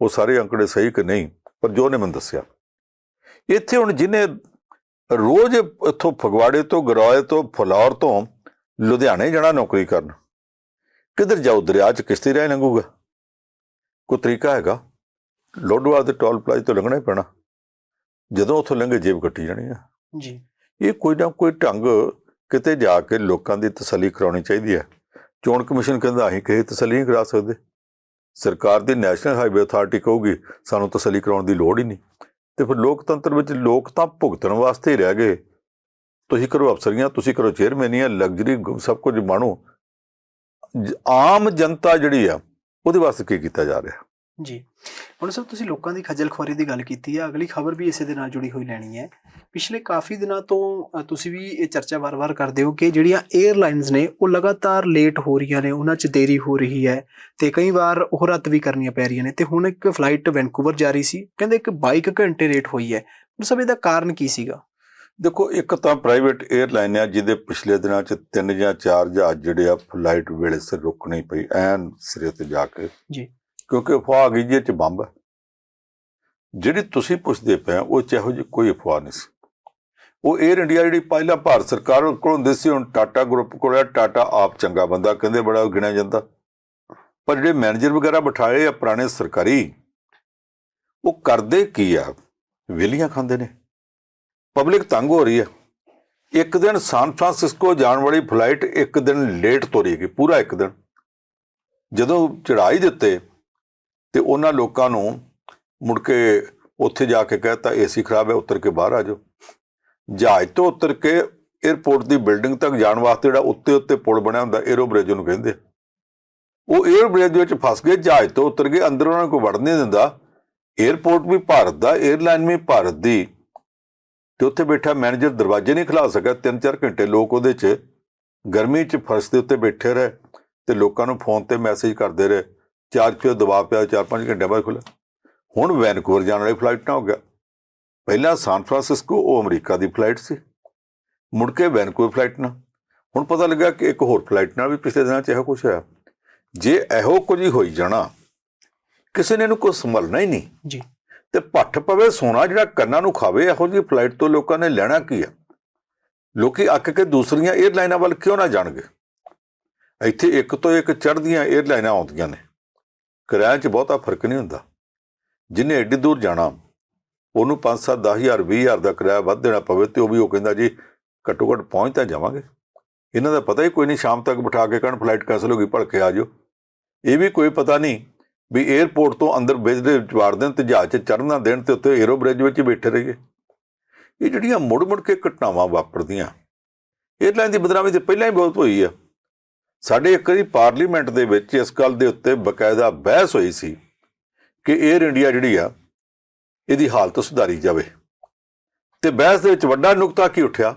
ਉਹ ਸਾਰੇ ਅੰਕੜੇ ਸਹੀ ਕਿ ਨਹੀਂ, ਪਰ ਜੋ ਉਹਨੇ ਮੈਨੂੰ ਦੱਸਿਆ। ਇੱਥੇ ਹੁਣ ਜਿਹਨੇ ਰੋਜ਼ ਇੱਥੋਂ ਫਗਵਾੜੇ ਤੋਂ, ਗਰੋਏ ਤੋਂ, ਫਲੌਰ ਤੋਂ, ਲੁਧਿਆਣੇ ਜਾਣਾ ਨੌਕਰੀ ਕਰਨ। ਕਿੱਧਰ ਜਾਊ ਦਰਿਆ 'ਚ? ਕਿਸ਼ਤੀ ਰਹਿ ਲੰਘੂਗਾ। ਕੋਈ ਤਰੀਕਾ ਹੈਗਾ? ਲੋਡਵਾਲ ਦੇ ਟੋਲ ਪਲਾਜ਼ੇ ਤੋਂ ਲੰਘਣਾ ਹੀ ਪੈਣਾ। ਜਦੋਂ ਉੱਥੋਂ ਲੰਘੇ ਜੇਬ ਕੱਟੀ ਜਾਣੀ ਆ। ਜੀ। ਇਹ ਕੋਈ ਨਾ ਕੋਈ ਢੰਗ ਕਿਤੇ ਜਾ ਕੇ ਲੋਕਾਂ ਦੀ ਤਸੱਲੀ ਕਰਾਉਣੀ ਚਾਹੀਦੀ ਹੈ। ਚੋਣ ਕਮਿਸ਼ਨ ਕਹਿੰਦਾ ਅਸੀਂ ਕਿਸੇ ਤਸੱਲੀ ਨਹੀਂ ਕਰਾ ਸਕਦੇ। ਸਰਕਾਰ ਦੀ ਨੈਸ਼ਨਲ ਹਾਈਵੇ ਅਥਾਰਟੀ ਕਹੂਗੀ ਸਾਨੂੰ ਤਸੱਲੀ ਕਰਾਉਣ ਦੀ ਲੋੜ ਹੀ ਨਹੀਂ। ਤੇ ਫਿਰ ਲੋਕਤੰਤਰ ਵਿੱਚ ਲੋਕ ਤਾਂ ਭੁਗਤਣ ਵਾਸਤੇ ਹੀ ਰਹਿ ਗਏ। ਤੁਸੀਂ ਕਰੋ ਅਫਸਰੀਆਂ ਤੁਸੀਂ ਕਰੋ ਚੇਅਰਮੈਨੀਆਂ ਲਗਜ਼ਰੀ ਸਭ ਕੁਝ ਮਾਣੋ। ਆਮ ਜਨਤਾ ਜਿਹੜੀ ਆ, ਉਹਦੇ ਵਾਸਤੇ ਕੀ ਕੀਤਾ ਜਾ ਰਿਹਾ? ਜੀ। ਹੁਣ ਸਰ, ਤੁਸੀਂ ਲੋਕਾਂ ਦੀ ਖੱਜਲ ਖੁਆਰੀ ਦੀ ਗੱਲ ਕੀਤੀ ਹੈ ਅਗਲੀ ਖਬਰ ਵੀ ਇਸੇ ਦੇ ਨਾਲ ਜੁੜੀ ਹੋਈ ਲੈਣੀ ਹੈ। ਪਿਛਲੇ ਕਾਫੀ ਦਿਨਾਂ ਤੋਂ ਤੁਸੀਂ ਵੀ ਇਹ ਚਰਚਾ ਵਾਰ-ਵਾਰ ਕਰਦੇ ਹੋ ਕਿ ਜਿਹੜੀਆਂ 에ਅਰਲਾਈਨਸ ਨੇ, ਉਹ ਲਗਾਤਾਰ ਲੇਟ ਹੋ ਰਹੀਆਂ ਨੇ, ਉਹਨਾਂ 'ਚ ਦੇਰੀ ਹੋ ਰਹੀ ਹੈ ਤੇ ਕਈ ਵਾਰ ਉਹ ਰੱਦ ਵੀ ਕਰਨੀਆਂ ਪੈ ਰਹੀਆਂ ਨੇ। ਤੇ ਹੁਣ ਇੱਕ ਫਲਾਈਟ ਵੈਨਕੂਵਰ ਜਾ ਰਹੀ ਸੀ, ਕਹਿੰਦੇ ਇੱਕ 22 ਘੰਟੇ ਲੇਟ ਹੋਈ ਹੈ। ਹੁਣ ਸਭ ਇਹਦਾ ਕਾਰਨ ਕੀ ਸੀਗਾ? ਦੇਖੋ ਇੱਕ ਤਾਂ ਪ੍ਰਾਈਵੇਟ 에ਅਰਲਾਈਨ ਆ ਜਿਹਦੇ ਪਿਛਲੇ ਦਿਨਾਂ 'ਚ ਤਿੰਨ ਜਾਂ ਚਾਰ ਜਹਾਜ਼ ਜਿਹੜੇ ਆ ਫਲਾਈਟ ਵੇਲੇ ਸਿਰ ਰੁਕਣੀ ਪਈ ਐਨ ਸਿਰੇ ਤੇ ਜਾ ਕੇ। ਜੀ। ਕਿਉਂਕਿ ਅਫਵਾਹ ਆ ਗਈ 'ਚ ਬੰਬ ਜਿਹੜੀ ਤੁਸੀਂ ਪੁੱਛਦੇ ਪਏ ਉਹ 'ਚ ਇਹੋ ਜਿਹੀ ਕੋਈ ਅਫਵਾਹ ਨਹੀਂ ਸੀ। ਉਹ 에ਅਰ ਇੰਡੀਆ ਜਿਹੜੀ ਪਹਿਲਾਂ ਭਾਰਤ ਸਰਕਾਰ ਕੋਲ ਹੁੰਦੀ ਸੀ ਹੁਣ ਟਾਟਾ ਗਰੁੱਪ ਕੋਲ ਹੈ ਟਾਟਾ ਆਪ ਚੰਗਾ ਬੰਦਾ ਕਹਿੰਦੇ ਬੜਾ ਗਿਣਿਆ ਜਾਂਦਾ। ਪਰ ਜਿਹੜੇ ਮੈਨੇਜਰ ਵਗੈਰਾ ਬਿਠਾਏ ਆ ਪੁਰਾਣੇ ਸਰਕਾਰੀ ਉਹ ਕਰਦੇ ਕੀ ਆ? ਵੇਲੀਆਂ ਖਾਂਦੇ ਨੇ। ਪਬਲਿਕ ਤੰਗ ਹੋ ਰਹੀ ਹੈ। ਇੱਕ ਦਿਨ ਸਾਨ ਫਰਾਂਸਿਸਕੋ ਜਾਣ ਵਾਲੀ ਫਲਾਈਟ ਇੱਕ ਦਿਨ ਲੇਟ ਤੋਰੀ ਗਈ ਪੂਰਾ ਇੱਕ ਦਿਨ। ਜਦੋਂ ਚੜਾਈ ਦਿੱਤੇ ਤੇ ਉਹਨਾਂ ਲੋਕਾਂ ਨੂੰ ਮੁੜ ਕੇ ਉੱਥੇ ਜਾ ਕੇ ਕਹਤਾ, ਏਸੀ ਖਰਾਬ ਹੈ, ਉਤਰ ਕੇ ਬਾਹਰ ਆ ਜਾਓ। ਜਹਾਜ਼ ਤੋਂ ਉਤਰ ਕੇ 에어ਪੋਰਟ ਦੀ ਬਿਲਡਿੰਗ ਤੱਕ ਜਾਣ ਵਾਸਤੇ ਜਿਹੜਾ ਉੱਤੇ ਉੱਤੇ ਪੁਲ ਬਣਿਆ ਹੁੰਦਾ 에ਅਰੋ ਬ੍ਰਿਜ ਨੂੰ ਕਹਿੰਦੇ ਉਹ 에ਅਰ ਬ੍ਰਿਜ ਵਿੱਚ ਫਸ ਗਏ, ਜਹਾਜ਼ ਤੋਂ ਉਤਰ ਕੇ ਅੰਦਰ ਉਹਨਾਂ ਨੂੰ ਕੋਈ ਵੜਨ ਨਹੀਂ ਦਿੰਦਾ। 에ਅਰਪੋਰਟ ਵੀ ਭਾਰਤ ਦਾ 에ਅਰਲਾਈਨ ਵੀ ਭਾਰਤ ਦੀ ਤੇ ਉੱਥੇ ਬੈਠਾ ਮੈਨੇਜਰ ਦਰਵਾਜ਼ੇ ਨਹੀਂ ਖਿਲਾ ਸਕਿਆ 3-4 ਘੰਟੇ ਲੋਕ ਉਹਦੇ 'ਚ ਗਰਮੀ 'ਚ ਫਰਸ਼ ਦੇ ਉੱਤੇ ਬੈਠੇ ਰਹੇ ਤੇ ਲੋਕਾਂ ਨੂੰ ਫੋਨ ਤੇ ਮੈਸੇਜ ਕਰਦੇ ਰਹੇ, ਚਾਰ ਕਿਉਂ ਦਬਾਅ ਪਿਆ 4-5 ਘੰਟੇ ਬਾਅਦ ਖੁੱਲ੍ਹਾ। ਹੁਣ ਵੈਨਕੂਵਰ ਜਾਣ ਵਾਲੀ ਫਲਾਈਟ ਨਾ ਹੋ ਗਿਆ। ਪਹਿਲਾਂ ਸਾਨ ਫਰਾਂਸਿਸਕੋ, ਉਹ ਅਮਰੀਕਾ ਦੀ ਫਲਾਈਟ ਸੀ। ਮੁੜ ਕੇ ਵੈਨਕੂਵਰ ਫਲਾਈਟ ਨਾ ਹੁਣ ਪਤਾ ਲੱਗਾ ਕਿ ਇੱਕ ਹੋਰ ਫਲਾਈਟ ਨਾਲ ਵੀ ਪਿਛਲੇ ਦਿਨਾਂ 'ਚ ਇਹੋ ਕੁਝ ਹੋਇਆ। ਜੇ ਇਹੋ ਕੁਝ ਹੀ ਹੋਈ ਜਾਣਾ, ਕਿਸੇ ਨੇ ਇਹਨੂੰ ਕੋਈ ਸੰਭਲਣਾ ਹੀ ਨਹੀਂ। ਜੀ। ਤੇ ਪੱਠ ਪਵੇ, ਸੋਨਾ ਜਿਹੜਾ ਕੰਨਾਂ ਨੂੰ ਖਾਵੇ, ਇਹੋ ਜਿਹੀ ਫਲਾਈਟ ਤੋਂ ਲੋਕਾਂ ਨੇ ਲੈਣਾ ਕੀ ਆ? ਲੋਕੀ ਅੱਕ ਕੇ ਦੂਸਰੀਆਂ 에ਅਰਲਾਈਨਾਂ ਵੱਲ ਕਿਉਂ ਨਾ ਜਾਣਗੇ? ਇੱਥੇ ਇੱਕ ਤੋਂ ਇੱਕ ਚੜ੍ਹਦੀਆਂ 에ਅਰਲਾਈਨਾਂ ਆਉਂਦੀਆਂ ਨੇ। ਕਿਰਾਏ 'ਚ ਬਹੁਤਾ ਫ਼ਰਕ ਨਹੀਂ ਹੁੰਦਾ। ਜਿੰਨੇ ਐਡੀ ਦੂਰ ਜਾਣਾ, ਉਹਨੂੰ 5 7 10000 20000 ਦਾ ਕਿਰਾਇਆ ਵੱਧ ਦੇਣਾ ਪਵੇ ਤੇ ਉਹ ਵੀ ਉਹ ਕਹਿੰਦਾ ਜੀ ਘੱਟੋ ਘੱਟ ਪਹੁੰਚ ਤਾਂ ਜਾਵਾਂਗੇ। ਇਹਨਾਂ ਦਾ ਪਤਾ ਹੀ ਕੋਈ ਨਹੀਂ, ਸ਼ਾਮ ਤੱਕ ਬਿਠਾ ਕੇ ਕਹਿਣ ਫਲਾਈਟ ਕੈਂਸਲ ਹੋ ਗਈ ਭਲਕੇ ਆ ਜਾਓ ਇਹ ਵੀ ਕੋਈ ਪਤਾ ਨਹੀਂ ਵੀ 에어ਪੋਰਟ ਤੋਂ ਅੰਦਰ ਬ੍ਰਿਜ ਦੇ ਵਾਰ ਦੇਣ ਤੇ ਜਹਾਜ਼ 'ਚ ਚੜ੍ਹਨ ਦੇਣ ਤੇ ਉੱਤੇ 에ਅਰੋ ਬ੍ਰਿਜ ਵਿੱਚ ਬੈਠੇ ਰਹੀਏ। ਇਹ ਜਿਹੜੀਆਂ ਮੁੜ-ਮੁੜ ਕੇ ਘਟਨਾਵਾਂ ਵਾਪਰਦੀਆਂ 에ਅਰਲਾਈਨ ਦੀ ਬਦਨਾਮੀ ਤੇ ਪਹਿਲਾਂ ਹੀ ਬਹੁਤ ਹੋਈ ਆ। ਸਾਡੇ ਇੱਕ ਵਾਰੀ ਪਾਰਲੀਮੈਂਟ ਦੇ ਵਿੱਚ ਇਸ ਗੱਲ ਦੇ ਉੱਤੇ ਬਕਾਇਦਾ ਬਹਿਸ ਹੋਈ ਸੀ ਕਿ 에ਅਰ ਇੰਡੀਆ ਜਿਹੜੀ ਆ, ਇਹਦੀ ਹਾਲਤ ਸੁਧਾਰੀ ਜਾਵੇ। ਤੇ ਬਹਿਸ ਦੇ ਵਿੱਚ ਵੱਡਾ ਨੁਕਤਾ ਕੀ ਉੱਠਿਆ?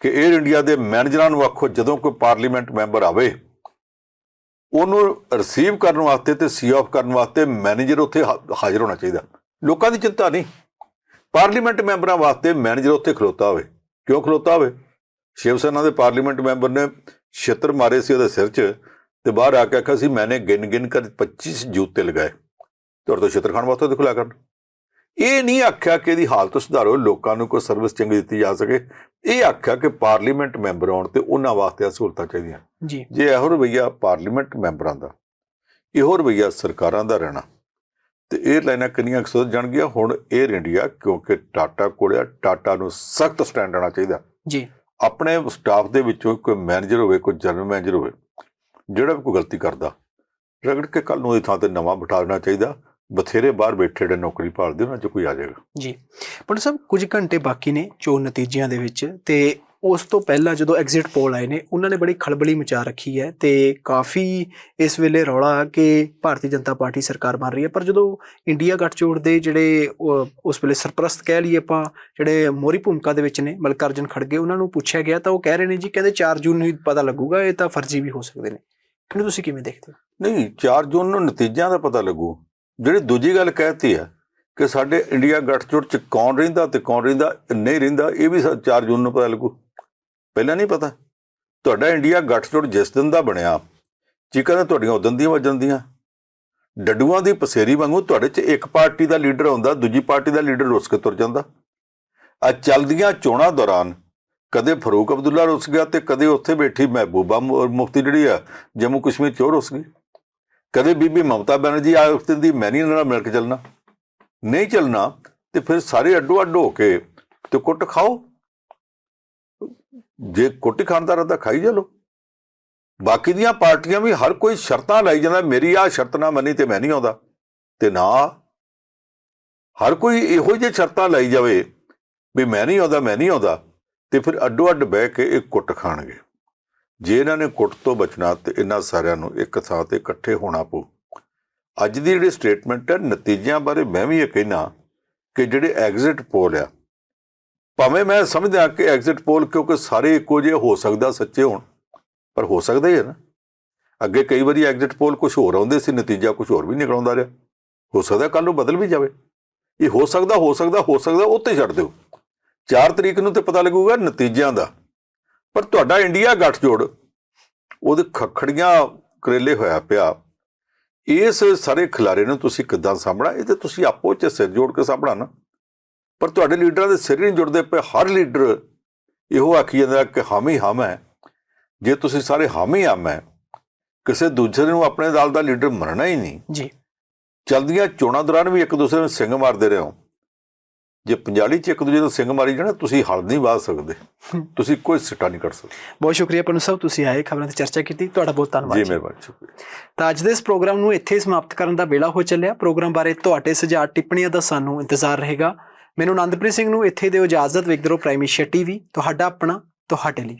ਕਿ 에ਅਰ ਇੰਡੀਆ ਦੇ ਮੈਨੇਜਰਾਂ ਨੂੰ ਆਖੋ, ਜਦੋਂ ਕੋਈ ਪਾਰਲੀਮੈਂਟ ਮੈਂਬਰ ਆਵੇ ਉਹਨੂੰ ਰਿਸੀਵ ਕਰਨ ਵਾਸਤੇ ਤੇ ਸੀ ਆਫ ਕਰਨ ਵਾਸਤੇ ਮੈਨੇਜਰ ਉੱਥੇ ਹਾ- ਹਾਜ਼ਰ ਹੋਣਾ ਚਾਹੀਦਾ। ਲੋਕਾਂ ਦੀ ਚਿੰਤਾ ਨਹੀਂ। ਪਾਰਲੀਮੈਂਟ ਮੈਂਬਰਾਂ ਵਾਸਤੇ ਮੈਨੇਜਰ ਉੱਥੇ ਖਲੋਤਾ ਹੋਵੇ। ਕਿਉਂ ਖਲੋਤਾ ਹੋਵੇ? ਸ਼ਿਵ ਸੈਨਾ ਦੇ ਪਾਰਲੀਮੈਂਟ ਮੈਂਬਰ ਨੇ ਛਿੱਤਰ ਮਾਰੇ ਸੀ ਉਹਦੇ ਸਿਰ 'ਚ ਤੇ ਬਾਹਰ ਆ ਕੇ ਆਖਿਆ ਸੀ, ਮੈਨੇ ਗਿਣ ਗਿਣ ਕਰ 25 ਜੂਤੇ ਲਗਾਏ। ਤੇ ਉਹ ਤੋਂ ਛਿੱਤਰ ਖਾਣ ਵਾਸਤੇ ਦਿਖਲਾ ਕਰਨ। ਇਹ ਨਹੀਂ ਆਖਿਆ ਕਿ ਇਹਦੀ ਹਾਲਤ ਸੁਧਾਰੋ ਲੋਕਾਂ ਨੂੰ ਕੋਈ ਸਰਵਿਸ ਚੰਗੀ ਦਿੱਤੀ ਜਾ ਸਕੇ। ਇਹ ਆਖਿਆ ਕਿ ਪਾਰਲੀਮੈਂਟ ਮੈਂਬਰ ਆਉਣ ਤੇ ਉਹਨਾਂ ਵਾਸਤੇ ਆਹ ਸਹੂਲਤਾਂ ਚਾਹੀਦੀਆਂ ਜੀ। ਜੇ ਇਹੋ ਰਵਈਆ ਪਾਰਲੀਮੈਂਟ ਮੈਂਬਰਾਂ ਦਾ ਇਹੋ ਰਵਈਆ ਸਰਕਾਰਾਂ ਦਾ ਰਹਿਣਾ। ਤੇ ਇਹ ਲਾਈਨਾਂ ਕਿੰਨੀਆਂ ਕੁ ਸੁਧਰ ਜਾਣਗੀਆਂ? ਹੁਣ 에ਅਰ ਇੰਡੀਆ ਕਿਉਂਕਿ ਟਾਟਾ ਕੋਲ ਆ ਟਾਟਾ ਨੂੰ ਸਖਤ ਸਟੈਂਡ ਆਉਣਾ ਚਾਹੀਦਾ। ਜੀ। ਆਪਣੇ ਸਟਾਫ ਦੇ ਵਿੱਚੋਂ ਕੋਈ ਮੈਨੇਜਰ ਹੋਵੇ ਕੋਈ ਜਨਰਲ ਮੈਨੇਜਰ ਹੋਵੇ ਜਿਹੜਾ ਵੀ ਕੋਈ ਗਲਤੀ ਕਰਦਾ ਰਗੜ ਕੇ ਕੱਲ ਨੂੰ ਉਹਦੀ ਥਾਂ ਤੇ ਨਵਾਂ ਬਿਠਾ ਦੇਣਾ ਚਾਹੀਦਾ। ਬਥੇਰੇ ਬਾਹਰ ਬੈਠੇ ਜਿਹੜੇ ਨੌਕਰੀ ਭਾਲਦੇ ਉਹਨਾਂ 'ਚ ਕੋਈ ਆ ਜਾਏਗਾ। ਜੀ। ਪੰਡਤ ਸਾਹਿਬ ਕੁਝ ਘੰਟੇ ਬਾਕੀ ਨੇ ਚੋਣ ਨਤੀਜਿਆਂ ਦੇ ਵਿੱਚ ਤੇ ਉਸ ਤੋਂ ਪਹਿਲਾਂ ਜਦੋਂ ਐਗਜ਼ਿਟ ਪੋਲ ਆਏ ਨੇ ਉਹਨਾਂ ਨੇ ਬੜੀ ਖਲਬਲੀ ਮਚਾ ਰੱਖੀ ਹੈ ਤੇ ਕਾਫੀ ਇਸ ਵੇਲੇ ਰੌਲਾ ਕਿ ਭਾਰਤੀ ਜਨਤਾ ਪਾਰਟੀ ਸਰਕਾਰ ਬਣ ਰਹੀ ਹੈ। ਪਰ ਜਦੋਂ ਇੰਡੀਆ ਗੱਠਜੋੜ ਦੇ ਜਿਹੜੇ ਉਸ ਵੇਲੇ ਸਰਪ੍ਰਸਤ ਕਹਿ ਲਈਏ ਆਪਾਂ ਜਿਹੜੇ ਮੋਰੀ ਭੂਮਿਕਾ ਦੇ ਵਿੱਚ ਨੇ ਮਲਕਾਰਜਨ ਖੜਗੇ ਉਹਨਾਂ ਨੂੰ ਪੁੱਛਿਆ ਗਿਆ ਤਾਂ ਉਹ ਕਹਿ ਰਹੇ ਨੇ ਜੀ ਕਹਿੰਦੇ 4 ਜੂਨ ਨੂੰ ਪਤਾ ਲੱਗੂਗਾ ਇਹ ਤਾਂ ਫਰਜ਼ੀ ਵੀ ਹੋ ਸਕਦੇ ਨੇ। ਇਹਨੂੰ ਤੁਸੀਂ ਕਿਵੇਂ ਦੇਖਦੇ ਹੋ? ਨਹੀਂ 4 ਜੂਨ ਨੂੰ ਨਤੀਜਿਆਂ ਦਾ ਪਤਾ ਲੱਗੂ। ਜਿਹੜੀ ਦੂਜੀ ਗੱਲ ਕਹਿਤੀ ਹੈ ਕਿ ਸਾਡੇ ਇੰਡੀਆ ਗੱਠਜੋੜ ਚ ਕੌਣ ਰਹਿੰਦਾ ਤੇ ਕੌਣ ਰਹਿੰਦਾ ਨਹੀਂ ਰਹਿੰਦਾ, ਇਹ ਵੀ 4 ਜੂਨ ਨੂੰ ਪਤਾ ਲੱਗੂ। ਪਹਿਲਾਂ ਨਹੀਂ ਪਤਾ। ਤੁਹਾਡਾ ਇੰਡੀਆ ਗੱਠਜੋੜ ਜਿਸ ਦਿਨ ਦਾ ਬਣਿਆ ਚੀਕਾਂ ਤਾਂ ਤੁਹਾਡੀਆਂ ਉਦੋਂ ਦੀਆਂ ਵੱਜਣ ਦੀਆਂ ਡੱਡੂਆਂ ਦੀ ਪਸੇਰੀ ਵਾਂਗੂ ਤੁਹਾਡੇ ਚ ਇੱਕ ਪਾਰਟੀ ਦਾ ਲੀਡਰ ਆਉਂਦਾ, ਦੂਜੀ ਪਾਰਟੀ ਦਾ ਲੀਡਰ ਰੁੱਸ ਕੇ ਤੁਰ ਜਾਂਦਾ। ਆ ਚੱਲਦੀਆਂ ਚੋਣਾਂ ਦੌਰਾਨ ਕਦੇ ਫਰੂਕ ਅਬਦੁੱਲਾ ਰੁੱਸ ਗਿਆ ਤੇ ਕਦੇ ਉੱਥੇ ਬੈਠੀ ਮਹਿਬੂਬਾ ਮੁਫਤੀ ਜਿਹੜੀ ਆ ਜੰਮੂ ਕਸ਼ਮੀਰ ਚੋਰ ਰੁੱਸ ਗਈ। ਕਦੇ ਬੀਬੀ ਮਮਤਾ ਬੈਨਰਜੀ ਆ ਦਿਨ ਦੀ ਮੈਂ ਨਹੀਂ ਇਹਨਾਂ ਨਾਲ ਮਿਲ ਕੇ ਚੱਲਣਾ। ਨਹੀਂ ਚੱਲਣਾ, ਤੇ ਫਿਰ ਸਾਰੇ ਅੱਡੋ ਅੱਡ ਹੋ ਕੇ ਤੇ ਕੁੱਟ ਖਾਓ। ਜੇ ਕੁੱਟ ਹੀ ਖਾਣ ਦਾ ਰੱਦਾ ਖਾਈ ਚਲੋ ਬਾਕੀ ਦੀਆਂ ਪਾਰਟੀਆਂ ਵੀ ਹਰ ਕੋਈ ਸ਼ਰਤਾਂ ਲਾਈ ਜਾਂਦਾ, ਮੇਰੀ ਆ ਸ਼ਰਤ ਨਾ ਮੰਨੀ ਤੇ ਮੈਂ ਨਹੀਂ ਆਉਂਦਾ। ਤੇ ਨਾ ਹਰ ਕੋਈ ਇਹੋ ਜਿਹੀ ਸ਼ਰਤਾਂ ਲਾਈ ਜਾਵੇ ਵੀ ਮੈਂ ਨਹੀਂ ਆਉਂਦਾ, ਮੈਂ ਨਹੀਂ ਆਉਂਦਾ, ਤੇ ਫਿਰ ਅੱਡੋ ਅੱਡ ਬਹਿ ਕੇ ਇਹ ਕੁੱਟ ਖਾਣਗੇ। ਜੇ ਇਹਨਾਂ ਨੇ ਕੁੱਟ ਤੋਂ ਬਚਣਾ ਤੇ ਇਹਨਾਂ ਸਾਰਿਆਂ ਨੂੰ ਇੱਕ ਥਾਂ ਤੇ ਇਕੱਠੇ ਹੋਣਾ ਪਊ। ਅੱਜ ਦੀ ਜਿਹੜੀ ਸਟੇਟਮੈਂਟ ਹੈ, ਨਤੀਜਿਆਂ ਬਾਰੇ ਮੈਂ ਵੀ ਇਹ ਕਹਿਣਾ ਕਿ ਜਿਹੜੇ ਐਗਜ਼ਿਟ ਪੋਲ ਆ, ਭਾਵੇਂ ਮੈਂ ਸਮਝਦਾ ਕਿ ਐਗਜ਼ਿਟ ਪੋਲ ਕਿਉਂਕਿ ਸਾਰੇ ਇੱਕੋ ਜਿਹੇ ਹੋ ਸਕਦਾ ਸੱਚੇ ਹੋਣ, ਪਰ ਹੋ ਸਕਦਾ ਹੀ ਹੈ ਨਾ। ਅੱਗੇ ਕਈ ਵਾਰੀ ਐਗਜ਼ਿਟ ਪੋਲ ਕੁਝ ਹੋਰ ਆਉਂਦੇ ਸੀ, ਨਤੀਜਾ ਕੁਝ ਹੋਰ ਵੀ ਨਿਕਲ ਆਉਂਦਾ ਰਿਹਾ। ਹੋ ਸਕਦਾ ਕੱਲ ਨੂੰ ਬਦਲ ਵੀ ਜਾਵੇ। ਇਹ ਹੋ ਸਕਦਾ ਹੋ ਸਕਦਾ ਹੋ ਸਕਦਾ ਉੱਤੇ ਛੱਡ ਦਿਓ। 4 ਤਰੀਕ ਨੂੰ ਤੇ ਪਤਾ ਲੱਗੂਗਾ ਨਤੀਜਿਆਂ ਦਾ। ਪਰ ਤੁਹਾਡਾ ਇੰਡੀਆ ਗੱਠਜੋੜ ਉਹਦੇ ਖਖੜੀਆਂ ਕਰੇਲੇ ਹੋਇਆ ਪਿਆ। ਇਸ ਸਾਰੇ ਖਿਲਾਰੇ ਨੂੰ ਤੁਸੀਂ ਕਿੱਦਾਂ ਸਾਂਭਣਾ? ਇਹ ਤੇ ਤੁਸੀਂ ਆਪੋ ਚ ਸਿਰ ਜੋੜ ਕੇ ਸਾਂਭਣਾ ਨਾ। ਪਰ ਤੁਹਾਡੇ ਲੀਡਰਾਂ ਦੇ ਸਿਰ ਨਹੀਂ ਜੁੜਦੇ ਪਏ। ਹਰ ਲੀਡਰ ਇਹੋ ਆਖੀ ਜਾਂਦਾ ਕਿ ਹਾਮੀ ਹਮ ਹੈ। ਜੇ ਤੁਸੀਂ ਸਾਰੇ ਹਾਮੀ ਹਮ ਹੈ ਕਿਸੇ ਦੂਜੇ ਨੂੰ ਆਪਣੇ ਦਲ ਦਾ ਲੀਡਰ ਮੰਨਣਾ ਹੀ ਨਹੀਂ। ਜੀ। ਚਲਦੀਆਂ ਚੋਣਾਂ ਦੌਰਾਨ ਵੀ ਇੱਕ ਦੂਸਰੇ ਨੂੰ ਸਿੰਘ ਮਾਰਦੇ ਰਹੇ। ਹੋ ਜੇ ਪੰਜਾਲੀ ਚ ਇੱਕ ਦੂਜੇ ਨੂੰ ਸਿੰਘ ਮਾਰੀ ਜਾਣਾ ਤੁਸੀਂ ਹਲ ਨਹੀਂ ਵਾਹ ਸਕਦੇ। ਤੁਸੀਂ ਕੋਈ ਸਿੱਟਾ ਨਹੀਂ ਕੱਢ ਸਕਦੇ। ਬਹੁਤ ਸ਼ੁਕਰੀਆ ਪੰਡਤ ਸਾਹਿਬ ਤੁਸੀਂ ਆਏ ਖਬਰਾਂ ਤੇ ਚਰਚਾ ਕੀਤੀ ਤੁਹਾਡਾ ਬਹੁਤ ਧੰਨਵਾਦ ਜੀ। ਮਿਹਰਬਾਨੀ ਸ਼ੁਕਰੀਆ। ਤਾਂ ਅੱਜ ਦੇ ਇਸ ਪ੍ਰੋਗਰਾਮ ਨੂੰ ਇੱਥੇ ਸਮਾਪਤ ਕਰਨ ਦਾ ਵੇਲਾ ਹੋ ਚੱਲਿਆ। ਪ੍ਰੋਗਰਾਮ ਬਾਰੇ ਤੁਹਾਡੇ ਸੁਝਾਅ ਟਿੱਪਣੀਆਂ ਦਾ ਸਾਨੂੰ ਇੰਤਜ਼ਾਰ ਰਹੇਗਾ। ਮੈਨੂੰ ਆਨੰਦਪ੍ਰੀਤ ਸਿੰਘ ਨੂੰ ਇੱਥੇ ਦਿਓ ਇਜਾਜ਼ਤ ਵੇਖਦੇ ਰਹੋ ਪ੍ਰਾਈਮ ਏਸ਼ੀਆ ਟੀਵੀ ਤੁਹਾਡਾ ਆਪਣਾ ਤੁਹਾਡੇ ਲਈ।